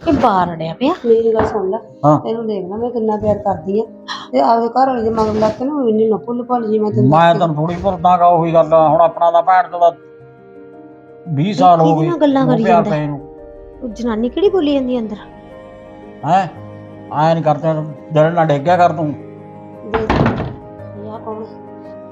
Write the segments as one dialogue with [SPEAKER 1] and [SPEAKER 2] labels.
[SPEAKER 1] ਇਹ ਬਾਹਰ ਅੜਿਆ ਪਿਆ।
[SPEAKER 2] ਮੇਰੀ ਗੱਲ ਸੁਣ ਲੈ।
[SPEAKER 3] ਹਾਂ।
[SPEAKER 2] ਤੈਨੂੰ ਦੇਖ ਲੈ ਮੈਂ ਕਿੰਨਾ ਪਿਆਰ ਕਰਦੀ ਆ। ਤੇ ਆਪਦੇ ਘਰ ਵਾਲੇ ਦੇ ਮਗਰ ਲੱਗ ਕੇ ਨਾ ਮੈਨੂੰ ਨਾ ਭੁੱਲ ਭੱਲ ਜੀ ਮੈਂ ਤੈਨੂੰ
[SPEAKER 3] ਮੈਂ ਤੈਨੂੰ ਥੋੜੀ ਭੁੱਲਦਾਗਾ ਉਹੀ ਗੱਲ ਆ, ਹੁਣ ਆਪਣਾ ਦਾ ਭੈਣ ਚੋਦਾ 20 ਸਾਲ ਹੋ ਗਏ।
[SPEAKER 1] ਨਾਲ ਗੱਲਾਂ ਕਰੀ ਜਾਂਦਾ? ਉਹ ਜਨਾਨੀ ਕਿਹੜੀ ਬੋਲੀ ਜਾਂਦੀ ਅੰਦਰ?
[SPEAKER 3] ਹੈ? ਆਇਆ ਨਹੀਂ ਕਰਦੇ ਦਿਲ ਨਾ ਡੇਗਿਆ ਕਰ ਤੂੰ।
[SPEAKER 2] ਦੇਖ ਯਾ ਕੌਣ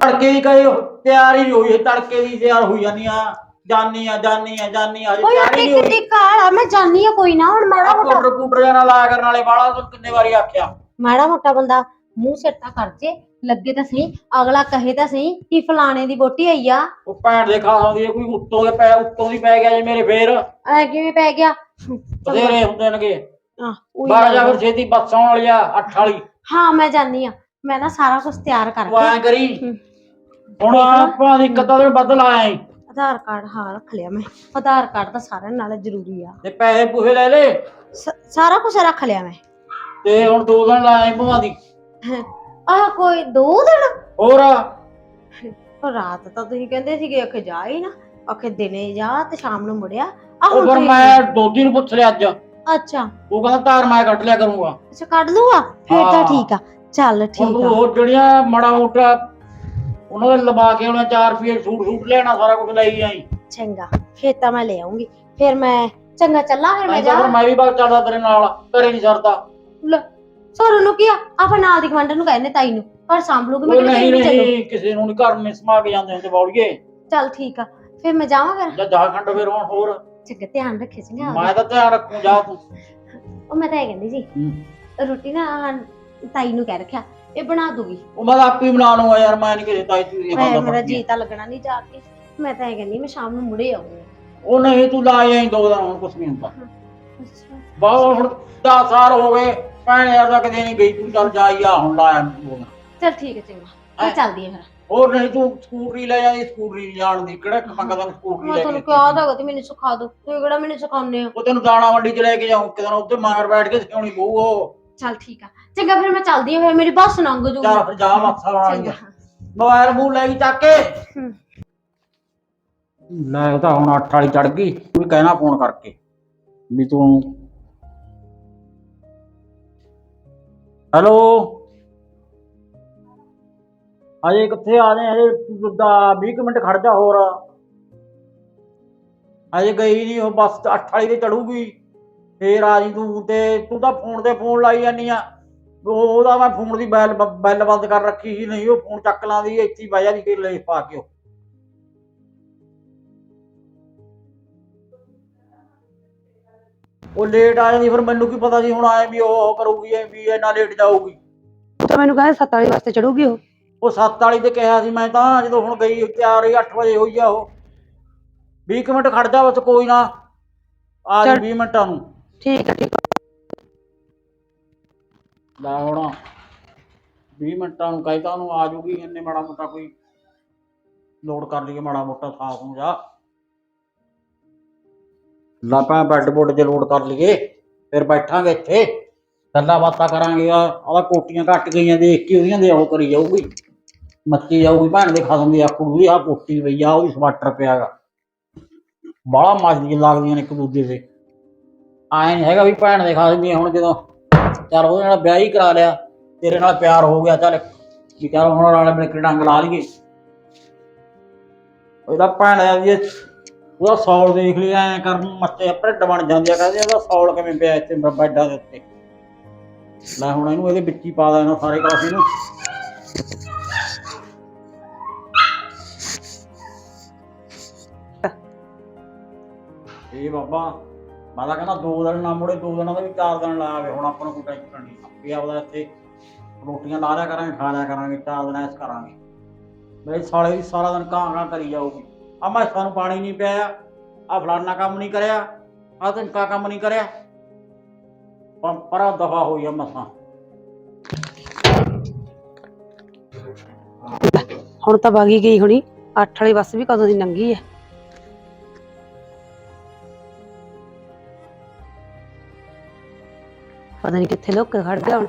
[SPEAKER 3] ਤੜਕੇ ਦੀ ਕਹੀ ਤਿਆਰ ਹੀ ਨਹੀਂ ਹੋਈ ਤੜਕੇ ਦੀ ਤਿਆਰ ਹੋਈ ਜਾਨੀ ਆ। ਜਾਨੀ ਆ ਜਾਨੀ ਆ ਜਾਨੀ ਆ ਤਿਆਰ ਹੀ
[SPEAKER 1] ਟਿਕ ਟਿਕ ਕਾਲਾ ਮੈਂ ਜਾਨੀ ਆ ਕੋਈ ਨਾ ਹੁਣ ਮਾੜਾ ਮੋਟਾ
[SPEAKER 3] ਕੋਟਰ ਕੁਟਰ ਜਾਣਾ ਲਾਇਆ ਕਰਨ ਵਾਲੇ ਵਾਲਾ ਤੂੰ ਕਿੰਨੇ ਵਾਰੀ ਆਖਿਆ।
[SPEAKER 1] ਮਾੜਾ ਮੋਟਾ ਬੰਦਾ ਮੂੰਹ ਸਿਰ ਤਾਂ ਕਰ ਜੇ ਲੱਗੇ ਤਾਂ ਸਹੀ ਅਗਲਾ ਕਹੇ ਤਾਂ ਸਹੀ ਕਿ ਫਲਾਣੇ ਦੀ ਬੋਟੀ ਆਈ ਆ।
[SPEAKER 3] ਉਹ ਭੈਣ ਦੇ ਖਾ ਦੀ ਕੋਈ ਉੱਤੋਂ ਦੇ ਪੈ ਉੱਤੋਂ ਦੀ ਪੈ ਗਿਆ ਜੇ ਮੇਰੇ ਫੇਰ।
[SPEAKER 1] ਐ ਕਿਵੇਂ ਪੈ ਗਿਆ?
[SPEAKER 3] ਬਥੇਰੇ ਹੁੰਦੇ ਨੇਗੇ।
[SPEAKER 1] ਆਹ, ਉਹੀ
[SPEAKER 3] ਬਾਹਰ ਜਾ
[SPEAKER 1] ਗੱਲ।
[SPEAKER 3] ਫਿਰ ਛੇਤੀ ਬੱਸ ਆਉਣ ਵਾਲੀ ਆ ਅੱਠ ਵਾਲੀ।
[SPEAKER 1] ਹਾਂ ਮੈਂ ਜਾਨੀ ਆ। ਮੈਂ ਨਾ ਸਾਰਾ ਕੁਝ ਤਿਆਰ
[SPEAKER 3] ਤੂੰ
[SPEAKER 1] ਕਰਕੇ
[SPEAKER 3] ਐਂ ਕਰੀ।
[SPEAKER 1] ਹੂੰ।
[SPEAKER 3] ਹੁਣ ਆਪਾਂ ਦੀ ਅੱਧਾ ਦਿਨ ਬਦਲ ਆਇਆ ਈ।
[SPEAKER 1] ਆਧਾਰ ਕਾਰਡ ਹਾਂ ਰੱਖ ਲਿਆ ਮੈਂ। ਆਧਾਰ ਕਾਰਡ ਤਾਂ ਸਾਰਿਆਂ ਨਾਲ ਜ਼ਰੂਰੀ ਆ।
[SPEAKER 3] ਤੇ ਪੈਸੇ ਪੂਸੇ ਲੈ ਲੈ।
[SPEAKER 1] ਸ- ਸਾਰਾ ਕੁਝ ਰੱਖ ਲਿਆ ਮੈਂ।
[SPEAKER 3] ਤੇ ਹੁਣ ਦੋ ਦਿਨ ਲਾਇਆ ਭਵਾਂ ਦੀ।
[SPEAKER 1] ਆਹ ਕੋਈ ਦੋ ਦਿਨ?
[SPEAKER 3] ਹੋਰ
[SPEAKER 1] ਉਹ ਰਾਤ ਤਾਂ ਤੁਸੀਂ ਕਹਿੰਦੇ ਸੀਗੇ ਅਖੇ ਜਾ ਹੀ ਨਾ ਅਖੇ ਦਿਨੇ ਜਾ ਤੇ ਸ਼ਾਮ ਨੂੰ ਮੁੜਿਆ। ਆਹ
[SPEAKER 3] ਉਹ
[SPEAKER 1] ਹੁਣ
[SPEAKER 3] ਫਿਰ
[SPEAKER 1] ਤੁਸੀਂ-
[SPEAKER 3] ਮੈਂ ਦੋਦੀ ਨੂੰ ਪੁੱਛ ਲਿਆ ਅੱਜ।
[SPEAKER 1] ਅੱਛਾ।
[SPEAKER 3] ਉਹ ਕਹਿੰਦਾ ਤਾਰ ਮੈਂ ਕੱਢ ਲਿਆ ਕਰੂੰਗਾ।
[SPEAKER 1] ਅੱਛਾ ਕੱਢ ਲੂਗਾ ਫਿਰ ਤਾਂ
[SPEAKER 3] ਹਾਂ।
[SPEAKER 1] ਠੀਕ ਆ। ਚੱਲ
[SPEAKER 3] ਹੁਣ
[SPEAKER 1] ਠੀਕ
[SPEAKER 3] ਤੂੰ
[SPEAKER 1] ਆ
[SPEAKER 3] ਹੋਰ ਜਿਹੜੀਆਂ ਮਾੜਾ ਮੋਟਾ ਉਹਨਾਂ ਦੇ ਲਵਾ ਕੇ ਉਹਨਾਂ 4 ਰੁਪਏ ਸੂਟ ਸੂਟ ਲੈਣਾ ਸਾਰਾ ਕੁਝ ਲਈ ਆਈ।
[SPEAKER 1] ਚੰਗਾ ਫਿਰ ਤਾਂ ਮੈਂ ਲੈ ਆਉਂਗੀ। ਫਿਰ ਮੈਂ ਚੰਗਾ ਚੱਲਾਂ ਫਿਰ ਮੈਂ
[SPEAKER 3] ਮੈਂ ਤਾਂ
[SPEAKER 1] ਜਾ।
[SPEAKER 3] ਮੈਂ ਵੀ ਬਾਗ ਚੱਲਦਾ ਤੇਰੇ ਨਾਲ ਘਰੇ ਨਹੀਂ ਸਰਦਾ।
[SPEAKER 1] ਸੋਰੂ ਨੂੰ ਕੀ ਆ? ਆਪਾਂ ਨਾਲ ਦੀ ਗਵੰਡਰ ਨੂੰ ਕਹਿੰਦੇ ਤਾਈ ਨੂੰ ਪਰ ਸਾਂਭ ਲੂਗੀ ਮੈਂ
[SPEAKER 3] ਉਹ ਨਹੀਂ
[SPEAKER 1] ਚੱਲੋ
[SPEAKER 3] ਨਹੀਂ ਕਿਸੇ ਨੂੰ ਨਹੀਂ ਘਰ ਸਮਾ ਕੇ ਜਾਂਦੇ ਹੁੰਦੇ ਬੌਲੀਏ।
[SPEAKER 1] ਚੱਲ ਠੀਕ ਆ ਫਿਰ ਮੈਂ ਜਾਵਾਂ ਫਿਰ।
[SPEAKER 3] ਜਾਂ ਜਾ ਖੰਡ ਫਿਰ ਹੁਣ ਹੋਰ।
[SPEAKER 1] ਚੰਗਾ ਧਿਆਨ ਰੱਖੇ ਚੰਗਾ
[SPEAKER 3] ਮੈਂ ਤਾਂ ਧਿਆਨ ਰੱਖੂ ਜਾ ਤੂੰ।
[SPEAKER 1] ਉਹ ਮੈਂ ਤਾਂ ਇਹ ਕਹਿੰਦੀ ਸੀ
[SPEAKER 3] ਹੂੰ।
[SPEAKER 1] ਰੋਟੀ ਨਾ ਤਾਈ ਨੂੰ ਕਹਿ ਰੱਖਿਆ ਇਹ ਬਣਾ ਦੂਗੀ।
[SPEAKER 3] ਉਹ ਮੈਂ ਤਾਂ ਆਪੇ ਹੀ ਬਣਾ ਲਊਗਾ ਯਾਰ ਮੈਂ ਨਹੀਂ ਕਿਸੇ ਤਾਈ ਤੂੰ
[SPEAKER 1] ਮੈਂ ਮੇਰਾ ਜੀ ਤਾਂ ਲੱਗਣਾ ਨਹੀਂ ਜਾ ਕੇ। ਮੈਂ ਤਾਂ ਇਹ ਕਹਿੰਦੀ ਮੈਂ ਸ਼ਾਮ ਨੂੰ ਮੁੜੇ ਆਉਂਗੀ
[SPEAKER 3] ਉਹ ਨਹੀਂ ਤੂੰ ਲਾ ਆਈ ਦੋ ਦਿਨ ਹੁਣ ਕੁਛ ਨਹੀਂ ਹੁੰਦਾ।
[SPEAKER 1] ਅੱਛਾ।
[SPEAKER 3] ਬਹੁਤ ਹੁਣ 10 ਸਾਲ ਹੋ ਗਏ ਭੈਣ ਯਾਰ ਤਾਂ ਕਦੇ ਨਹੀਂ ਗਈ ਤੂੰ ਚੱਲ ਜਾਈ ਆ ਹੁਣ ਲਾਇਆ ਦੋ ਦਿਨ।
[SPEAKER 1] ਚੱਲ ਠੀਕ ਹੈ ਚੰਗਾ। ਮੈਂ
[SPEAKER 3] ਹੈਂ?
[SPEAKER 1] ਚੱਲਦੀ ਆ ਫਿਰ।
[SPEAKER 3] ਹੋਰ ਨਹੀਂ ਤੂੰ ਸਕੂਟਰੀ ਲੈ ਜਾਂਦੀ ਸਕੂਟਰੀ ਜਾਣ ਦੀ। ਕਿਹੜਾ ਮੰਗਦਾ ਤੈਨੂੰ ਸਕੂਟਰੀ
[SPEAKER 1] ਮੈਂ
[SPEAKER 3] ਲੈ
[SPEAKER 1] ਤੁਹਾਨੂੰ
[SPEAKER 3] ਕੇ
[SPEAKER 1] ਕਿਹਾ ਤਾਂ ਤੇ ਮੈਨੂੰ ਸਿਖਾ ਦਿਓ ਤੁਸੀਂ ਕਿਹੜਾ ਮੈਨੂੰ ਸਿਖਾਉਂਦੇ ਹੋ?
[SPEAKER 3] ਉਹ ਤੈਨੂੰ ਦਾਣਾ ਮੰਡੀ ਚ ਲੈ ਕੇ ਜਾਉਂ ਕਿਦਾਂ ਉੱਤੇ ਮਾਰ ਬੈਠ ਕੇ ਸਿਖਾਉਣੀ ਪਊ ਉਹ।
[SPEAKER 1] ਚੱਲ ਠੀਕ ਆ। ਚੰਗਾ ਫਿਰ ਮੈਂ ਚੱਲਦੀ ਆ ਫਿਰ ਮੇਰੀ ਬੱਸ ਲੰਘ ਜੂਗੀ।
[SPEAKER 3] ਜਾ ਫਿਰ ਜਾ ਮੱਥਾ ਬਣਾ
[SPEAKER 1] ਚੰਗਾ
[SPEAKER 3] ਮੋਬਾਈਲ ਮੂੰਹ ਲੈ ਗਈ ਚੱਕ ਕੇ।
[SPEAKER 1] ਹੂੰ।
[SPEAKER 3] ਲੈ ਉਹ ਤਾਂ ਹੁਣ 8 ਵਾਲੀ ਚੜ ਗਈ ਤੂੰ ਵੀ ਕਹਿਣਾ ਫੋਨ ਕਰਕੇ। ਵੀ ਤੂੰ ਹੈਲੋ? ਅਜੇ ਕਿੱਥੇ ਆ ਜਾਏ ਅਜੇ ਦਾ 20 ਕੁ ਮਿੰਟ ਖੜ ਜਾ ਹੋਰ। ਅਜੇ ਗਈ ਨਹੀਂ ਉਹ ਬੱਸ 8 ਵਾਲੀ ਤੇ ਚੜੂਗੀ ਫੇਰ ਆ ਜੀ ਤੂੰ ਤੇ ਤੂੰ ਤਾਂ ਫੋਨ ਤੇ ਫੋਨ ਲਾਈ ਜਾਨੀ ਆ। ਉਹਦਾ ਮੈਂ ਫੋਨ ਦੀ ਬੈਲ ਬੈਲ ਬੰਦ ਕਰ ਰੱਖੀ ਸੀ ਨਹੀਂ ਉਹ ਫੋਨ ਚੱਕ ਲਾਂਦੀ ਇੱਥੇ ਹੀ ਜਾਂਦੀ ਕਿ ਲੈ ਪਾ ਕੇ ਉਹ। ਉਹ ਲੇਟ ਆ ਜਾਂਦੀ ਫਿਰ ਮੈਨੂੰ ਕੀ ਪਤਾ ਸੀ ਹੁਣ ਆਏ ਵੀ ਉਹ ਕਰੂਗੀ ਐ ਵੀ ਇੰਨਾ ਲੇਟ ਜਾਊਗੀ।
[SPEAKER 2] ਤਾਂ ਮੈਨੂੰ ਕਹਿੰਦਾ ਸੱਤ ਵਾਲੀ ਵਾਸਤੇ ਚੜੂਗੀ ਉਹ।
[SPEAKER 3] ਉਹ 7 ਵਾਲੀ ਤੇ ਕਿਹਾ ਸੀ ਮੈਂ ਤਾਂ ਜਦੋਂ ਹੁਣ ਗਈ ਤਿਆਰ ਹੋਈ 8 ਵਜੇ ਹੋਈ ਆ ਉਹ। 20 ਕੁ ਮਿੰਟ ਖੜ ਜਾ ਬਸ ਕੋਈ ਨਾ ਆ ਜੀ
[SPEAKER 2] ਚੱਲ।
[SPEAKER 3] 20 ਮਿੰਟਾਂ ਨੂੰ।
[SPEAKER 2] ਠੀਕ ਹੈ ਠੀਕ
[SPEAKER 3] ਲੈ ਹੁਣ 20 ਮਿੰਟਾਂ ਨੂੰ ਕਹਿਤਾ ਉਹਨੂੰ ਆ ਜੂਗੀ, ਇੰਨੇ ਮਾੜਾ ਮੋਟਾ ਕੋਈ ਲੋਡ ਕਰ ਲਈਏ, ਮਾੜਾ ਮੋਟਾ ਸਾਫ਼ ਹੋ ਜਾ। ਲਾਪਾਂ ਬੈੱਡ ਬੁੱਡ ਤੇ ਲੋਡ ਕਰ ਲਈਏ, ਫਿਰ ਬੈਠਾਂਗੇ ਇੱਥੇ। ਗੱਲਾਂ ਬਾਤਾਂ ਕਰਾਂਗੇ ਆ ਉਹਦਾ ਕੋਟੀਆਂ ਘੱਟ ਗਈਆਂ, ਦੇਖ ਕੇ ਉਹਦੀਆਂ ਦੇ ਉਹ ਕਰੀ ਜਾਊਗੀ। ਮੱਚੀ ਜਾਊਗੀ, ਭੈਣ ਦੇ ਖਸਮ ਦੀ ਆਖੂ ਵੀ ਆ ਕੋਟੀ ਪਈ ਆ ਉਹਦੀ ਸਵਾਟਰ ਪਿਆਗਾ ਬਾਲਾ ਮਸਦੀ ਲੱਗਦੀਆਂ ਨੇ ਇੱਕ ਦੂਜੇ ਦੇ ਆਏ ਨਹੀਂ ਹੈਗਾ ਵੀ ਭੈਣ ਦੇ ਖਸਮ ਦੀ ਹੁਣ ਜਦੋਂ ਚੱਲ ਉਹਦੇ ਨਾਲ ਵਿਆਹ ਹੀ ਕਰਾ ਲਿਆ, ਤੇਰੇ ਨਾਲ ਪਿਆਰ ਹੋ ਗਿਆ, ਚੱਲ ਵੀ ਚੱਲ ਹੁਣ ਨਾਲੇ ਮਿਲ ਕੇ ਡੰਗ ਲਾ ਲਈਏ। ਉਹਦਾ ਭੈਣ ਆ ਜੀ ਉਹਦਾ ਸੌਲ ਦੇਖ ਲਿਆ ਐ ਕਰ ਮੱਥੇ ਭਿੱਡ ਬਣ ਜਾਂਦੇ ਆ, ਕਹਿੰਦੇ ਉਹਦਾ ਸੌਲ ਕਿਵੇਂ ਪਿਆ ਇੱਥੇ ਬ- ਬੈੱਡਾਂ ਦੇ ਉੱਤੇ। ਲੈ ਹੁਣ ਇਹਨੂੰ ਇਹਦੇ ਵਿੱਚ ਹੀ ਪਾ ਦੇਣਾ ਸਾਰੇ ਕਾਫੀ ਨੂੰ। ਇਹ ਬਾਬਾ ਮੈਂ ਤਾਂ ਕਹਿੰਦਾ ਦੋ ਦਿਨ ਨਾ ਮੁੜੇ, ਦੋ ਦਿਨਾਂ ਦਾ ਵੀ ਚਾਰ ਦਿਨ ਲਾਵੇ ਹੁਣ ਆਪਾਂ ਨੂੰ ਕੋਈ ਟੈਨਸ਼ਨ ਨਹੀਂ। ਆਪੇ ਆਪਦਾ ਇੱਥੇ ਰੋਟੀਆਂ ਲਾ ਲਿਆ ਕਰਾਂਗੇ, ਖਾ ਲਿਆ ਕਰਾਂਗੇ, ਚਾਰ ਦਿਨ ਐਸ ਕਰਾਂਗੇ। ਮੇਰੇ ਸਾਲੇ ਦੀ ਸਾਰਾ ਦਿਨ ਕਾਂ ਕਾਂ ਕਰੀ ਜਾਊਗੀ। ਆ ਮੈਂ ਸਾਨੂੰ ਪਾਣੀ ਨਹੀਂ ਪਿਆ ਆ ਫਲਾਨਾ ਕੰਮ ਨਹੀਂ ਕਰਿਆ ਆ ਤਨਕਾ ਕੰਮ ਨਹੀਂ ਕਰਿਆ। ਪਰ ਪਰਾ ਦਫਾ ਹੋਈ ਆ ਮਸਾਂ
[SPEAKER 2] ਹੁਣ ਤਾਂ ਬਾਗੀ ਗਈ ਹੋਣੀ, ਅੱਠ ਵਾਲੀ ਬੱਸ ਵੀ ਕਦੋਂ ਦੀ ਲੰਘੀ ਹੈ ਪਤਾ ਨਹੀਂ ਕਿੱਥੇ ਲੁੱਕ ਕੇ ਖੜ ਗਿਆ ਹੁਣ।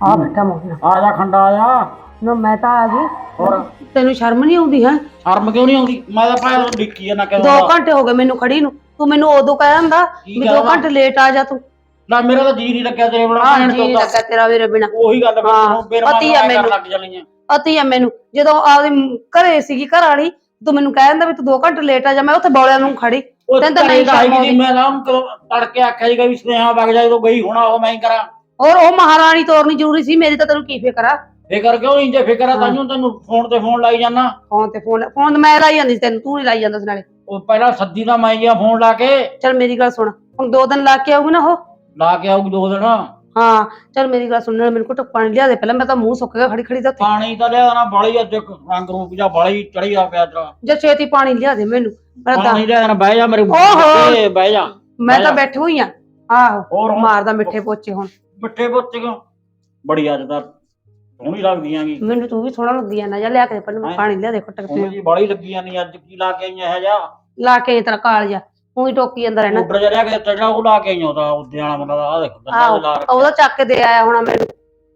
[SPEAKER 2] ਆ ਬੈਠਾ ਮੋਹਨ।
[SPEAKER 3] ਆ ਜਾ ਖੰਡਾ ਆ ਜਾ।
[SPEAKER 2] ਨਾ ਮੈਂ ਤਾਂ ਆ ਗਈ।
[SPEAKER 3] ਹੋਰ?
[SPEAKER 2] ਤੈਨੂੰ ਸ਼ਰਮ ਨਹੀਂ ਆਉਂਦੀ ਹੈ?
[SPEAKER 3] ਸ਼ਰਮ ਕਿਉਂ ਨਹੀਂ ਆਉਂਦੀ? ਮੈਂ ਤਾਂ ਭਾਵੇਂ ਡਿੱਕੀ ਨਾ
[SPEAKER 2] ਦੋ ਘੰਟੇ ਹੋ ਗਏ ਮੈਨੂੰ ਖੜੀ ਨੂੰ। ਤੂੰ ਮੈਨੂੰ ਉਦੋਂ ਕਹਿ ਦਿੰਦਾ
[SPEAKER 3] ਕੀ
[SPEAKER 2] ਵੀ ਦੋ
[SPEAKER 3] ਕਹਿਣਾ?
[SPEAKER 2] ਘੰਟੇ ਲੇਟ ਆ ਜਾ ਤੂੰ।
[SPEAKER 3] ਨਾ ਮੇਰਾ ਤਾਂ ਜੀ ਨਹੀਂ ਲੱਗਿਆ ਤੇਰੇ ਬਣਾ
[SPEAKER 2] ਹਾਂ ਜੀ ਲੱਗਾ ਤੇਰਾ ਵੀਰੇ ਬਿਨਾ।
[SPEAKER 3] ਉਹੀ ਗੱਲ
[SPEAKER 2] ਹਾਂ,
[SPEAKER 3] ਹੁਣ ਫਿਰ
[SPEAKER 2] ਪਤੀ ਆ ਮੈਨੂੰ।
[SPEAKER 3] ਲੱਗ
[SPEAKER 2] ਅਤੀ ਆ। ਮੈਨੂੰ। ਜਦੋਂ ਆਪਦੇ ਘਰੇ ਸੀਗੀ ਘਰ ਵਾਲੀ ਤੂੰ ਮੈਨੂੰ ਕਹਿ ਦਿੰਦਾ ਵੀ ਤੂੰ ਦੋ ਘੰਟੇ ਲੇਟ ਆ ਜਾ ਮੈਂ ਉੱਥੇ ਬੌਲਿਆਂ ਨੂੰ ਖੜੀ।
[SPEAKER 3] ਉਹ
[SPEAKER 2] ਤੈਨੂੰ ਤਾਂ
[SPEAKER 3] ਤਾਂ
[SPEAKER 2] ਨਹੀਂ
[SPEAKER 3] ਨਹੀਂ
[SPEAKER 2] ਸ਼ਰਮ ਆਉਂਦੀ।
[SPEAKER 3] ਮੈਂ ਤਾਂ ਉਹਨੂੰ ਕਦੋਂ ਤੜਕੇ ਆਖਿਆ ਸੀਗਾ ਵੀ ਸੁਨੇਹਾ ਵਗ ਜਾਏ ਤੋਂ ਗਈ ਹੋਣਾ ਉਹ ਮੈਂ ਹੀ ਕਰਾਂ।
[SPEAKER 2] ਔਰ ਉਹ ਮਹਾਰਾਣੀ ਤੋਰਨੀ ਜ਼ਰੂਰੀ ਸੀ ਮੇਰੀ ਤਾਂ ਤੈਨੂੰ ਕੀ ਫਿਕਰ ਆ?
[SPEAKER 3] ਫਿਕਰ ਕਿਉਂ ਨਹੀਂ? ਜੇ ਫਿਕਰ ਆ ਤਾਂਹੀਓ ਤੈਨੂੰ ਫੋਨ ਤੇ ਫੋਨ ਲਾਈ ਜਾਨਾ
[SPEAKER 2] ਫੋਨ ਤੇ ਫੋਨ ਫੋਨ ਤਾਂ ਮੈਂ ਲਾਈ ਜਾਂਦੀ ਸੀ ਤੈਨੂੰ ਤੂੰ ਨਹੀਂ ਲਾਈ ਜਾਂਦਾ ਸੀ ਨਾਲੇ।
[SPEAKER 3] ਉਹ ਪਹਿਲਾਂ ਸੱਦੀ ਦਾ ਮੈਂ ਗਿਆ ਫੋਨ ਲਾ ਕੇ।
[SPEAKER 2] ਚਲ ਮੇਰੀ ਗੱਲ ਸੁਣ ਹੁਣ ਦੋ ਦਿਨ ਲਾ ਕੇ ਆਊਗੀ ਨਾ ਉਹ?
[SPEAKER 3] ਲਾ ਕੇ ਆਊਗੀ ਦੋ ਦਿਨ।
[SPEAKER 2] ਹਾਂ ਚਲ ਮੇਰੀ ਗੱਲ ਸੁਣ ਨਾਲ ਮੈਨੂੰ ਘੁੱਟ ਪਾਣੀ ਲਿਆ ਦੇ ਪਹਿਲਾਂ ਮੈਂ ਤਾਂ ਮੂੰਹ ਸੁੱਕ ਗਿਆ ਖੜੀ ਖੜੀ ਦਾ ਉੱਥੇ।
[SPEAKER 3] ਪਾਣੀ ਤਾਂ ਲਿਆ ਨਾ ਬਾਲੀ ਅੱਜ ਰੰਗ ਰੂਪ ਜਾਂ ਬਾਲੀ ਚੜੀ ਆ ਪਿਆ ਤੇਰਾ।
[SPEAKER 2] ਜੇ ਛੇਤੀ ਪਾਣੀ ਲਿਆ ਦੇ ਮੈਨੂੰ ਮੈਂ ਤਾਂ
[SPEAKER 3] ਪਾਣੀ ਲਿਆ ਨਾ ਬਹਿ ਜਾ ਮੇਰੇ
[SPEAKER 2] ਓਹੋ।
[SPEAKER 3] ਤੇ ਬਹਿ ਜਾ
[SPEAKER 2] ਮੈਂ ਤਾਂ ਬੈਠੀ ਹੋਈ ਆ। ਆਹੋ
[SPEAKER 3] ਹੋਰ ਹੁਣ?
[SPEAKER 2] ਮਾਰਦਾ ਮਿੱਠੇ ਪੋਚੇ ਹੁਣ।
[SPEAKER 3] ਮਿੱਠੇ ਪੁੱਤ ਕਿਉਂ? ਬੜੀ ਅੱਜ ਤਾਂ ਸੋਹਣੀ ਲੱਗਦੀਆਂ ਗੀ
[SPEAKER 2] ਮੈਨੂੰ ਤੂੰ ਵੀ ਸੋਹਣਾ ਲੱਗਦੀ ਆ ਨਾ ਜਾ ਲਿਆ ਕੇ ਪਹਿਲਾਂ ਮੈਂ
[SPEAKER 3] ਹੈਂ?
[SPEAKER 2] ਪਾਣੀ ਲਿਆ ਦੇ ਘੁੱਟ ਕੇ।
[SPEAKER 3] ਸੋਹਣੀ ਜੀ ਬਾਲੀ ਲੱਗੀਆਂ ਨਹੀਂ ਅੱਜ ਕੀ ਲਾ ਕੇ ਆਈਆਂ ਹੈ ਜਾ
[SPEAKER 2] ਲਾ ਕੇ ਤੇਰਾ ਕਾਲ ਜਾ ਉਹੀ ਟੋਕੀ ਜਾਂਦਾ ਰਹਿਣਾ।
[SPEAKER 3] ਉੱਡਰ ਜਿਹਾ ਕੇ ਤੇਰਾ ਉਹ ਲਾ ਕੇ ਆਈਆਂ ਉਹਦਾ ਉੱਦੇ ਵਾਲਾ ਬੰਦਾ ਆ ਦੇਖ ਬੰਦਾ
[SPEAKER 2] ਆਹੋ
[SPEAKER 3] ਲਾ ਰੱਖਿਆ।
[SPEAKER 2] ਉਹਦਾ ਚੱਕ ਕੇ ਦੇ ਆਇਆ ਹੋਣਾ ਮੈਨੂੰ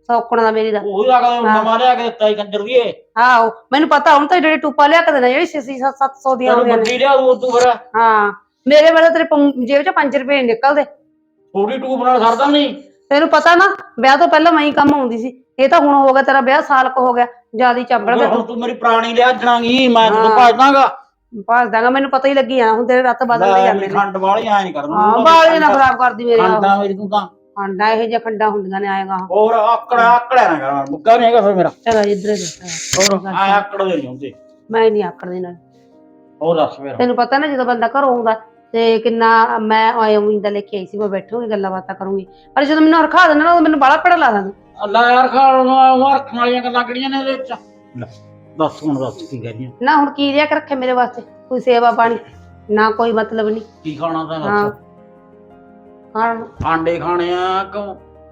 [SPEAKER 2] ਸੌਕਣ ਦਾ ਮੇਰੀ ਦਾ।
[SPEAKER 3] ਉਹੀ ਲਾ ਕੇ ਨਵਾਂ ਲਿਆ ਕੇ ਦਿੱਤਾ ਸੀ ਕੰਜਰ ਦੀਏ
[SPEAKER 2] ਆਹੋ ਮੈਨੂੰ ਪਤਾ ਹੁਣ ਤਾਂ ਜਿਹੜੇ ਟੂਪਾ ਲਿਆ ਕੇ ਦੇਣਾ ਜਿਹੜੀ 600 700 ਦੀਆਂ
[SPEAKER 3] ਤੈਨੂੰ
[SPEAKER 2] ਆਉਂਦੀਆਂ ਨੇ।
[SPEAKER 3] ਵੱਡੀ ਲਿਆ ਦੂ ਤੂੰ ਫਿਰ।
[SPEAKER 2] ਹਾਂ ਮੇਰੇ ਵੇਲੇ ਤੇਰੇ ਪੰ- ਜੇਬ ਚ 5 ਰੁਪਏ ਨੀ ਨਿਕਲਦੇ।
[SPEAKER 3] ਥੋੜੀ ਟੂਬ ਨਾਲ ਸਰਦਾ ਨਹੀਂ
[SPEAKER 2] ਤੈਨੂੰ ਪਤਾ ਨਾ ਵਿਆਹ ਤੋਂ ਪਹਿਲਾਂ ਮੈਂ ਹੀ ਕੰਮ ਆਉਂਦੀ ਸੀ। ਇਹ ਤਾਂ ਹੁਣ ਹੋ ਗਿਆ ਤੇਰਾ ਵਿਆਹ ਸਾਲ ਕੁ ਹੋ ਗਿਆ ਜਿਆਦੀ ਚੱਬੜ ਗਿਆ
[SPEAKER 3] ਹੁਣ ਤੂੰ ਮੇਰੀ ਪੁਰਾਣੀ ਲਿਆ ਜਣਾਂਗੀ ਮੈਂ ਤੈਨੂੰ
[SPEAKER 2] ਹਾਂ। ਪਾਸ ਦਾਂਗਾ ਮੈਨੂੰ ਪਤਾ ਹੀ ਲੱਗੀ ਆ ਹੁਣ ਤੇਰੇ ਰੱਤ ਬਦਲਦੇ ਜਾਂਦੇ ਨੇ।
[SPEAKER 3] ਖੰਡ ਵਾਲੀ ਐ ਨਹੀਂ ਕਰਦਾ
[SPEAKER 2] ਹਾਂ ਬਾਲੇ ਨਾ ਖਰਾਬ ਕਰਦੀ ਮੇਰੇ।
[SPEAKER 3] ਖੰਡਾਂ ਮੇਰੀ ਤੂੰ ਤਾਂ।
[SPEAKER 2] ਖੰਡਾ ਇਹੋ ਜਿਹਾ ਖੰਡਾ ਹੁੰਦੀਆਂ ਨੇ ਆਏਗਾ।
[SPEAKER 3] ਹੋਰ ਆਕੜਾ ਆਕੜਿਆ ਨਾ ਕਰ ਮੁੱਕਾ ਨਹੀਂ ਹੈਗਾ ਫਿਰ ਮੇਰਾ।
[SPEAKER 2] ਚਲੋ ਇੱਧਰ ਦੇ
[SPEAKER 3] ਹੋਰ ਆ ਆਕੜ ਦੇ ਨਹੀਂ ਹੁੰਦੇ।
[SPEAKER 2] ਮੈਂ ਨਹੀਂ ਆਕੜਦੀ ਨਾਲ।
[SPEAKER 3] ਹੋਰ ਦੱਸ ਫਿਰ।
[SPEAKER 2] ਤੈਨੂੰ ਪਤਾ ਨਾ ਜਦੋਂ ਬੰਦਾ ਘਰੋਂ ਆਉਂਦਾ ਤੇ ਕਿੰਨਾ ਮੈਂ ਆਏ ਉਮੀਦ ਲੈ ਕੇ ਆਈ ਸੀ ਮੈਂ ਬੈਠੂਗੀ ਗੱਲਾਂ ਬਾਤਾਂ ਕਰੂੰਗੀ। ਪਰ ਜਦੋਂ ਮੈਨੂੰ ਰਖਾ ਦੇਣਾ ਨਾ ਉਦੋਂ ਮੈਨੂੰ ਬਾਲਾ ਪੜਾ ਲਾ ਦਿੰਦਾ
[SPEAKER 3] ਅੱਲਾ ਯਾਰ ਖਾਣ ਰੱਖਣ ਵਾਲੀਆਂ ਗੱਲਾਂ ਕਿਹੜੀਆਂ ਨੇ ਇਹਦੇ ਵਿੱਚ? ਦੱਸ ਹੁਣ ਦੱਸ ਕੀ ਕਰੀਆਂ
[SPEAKER 2] ਨਾ ਹੁਣ ਕੀ ਰਿਆ ਕੇ ਰੱਖੇ ਮੇਰੇ ਵਾਸਤੇ? ਕੋਈ ਸੇਵਾ ਪਾਣੀ? ਨਾ ਕੋਈ ਮਤਲਬ ਨਹੀਂ।
[SPEAKER 3] ਕੀ ਖਾਣਾ ਤਾਂ
[SPEAKER 2] ਹਾਂ।
[SPEAKER 3] ਦੱਸ
[SPEAKER 2] ਹਾਂ।
[SPEAKER 3] ਆਂਡੇ ਖਾਣੇ ਆ ਕਿ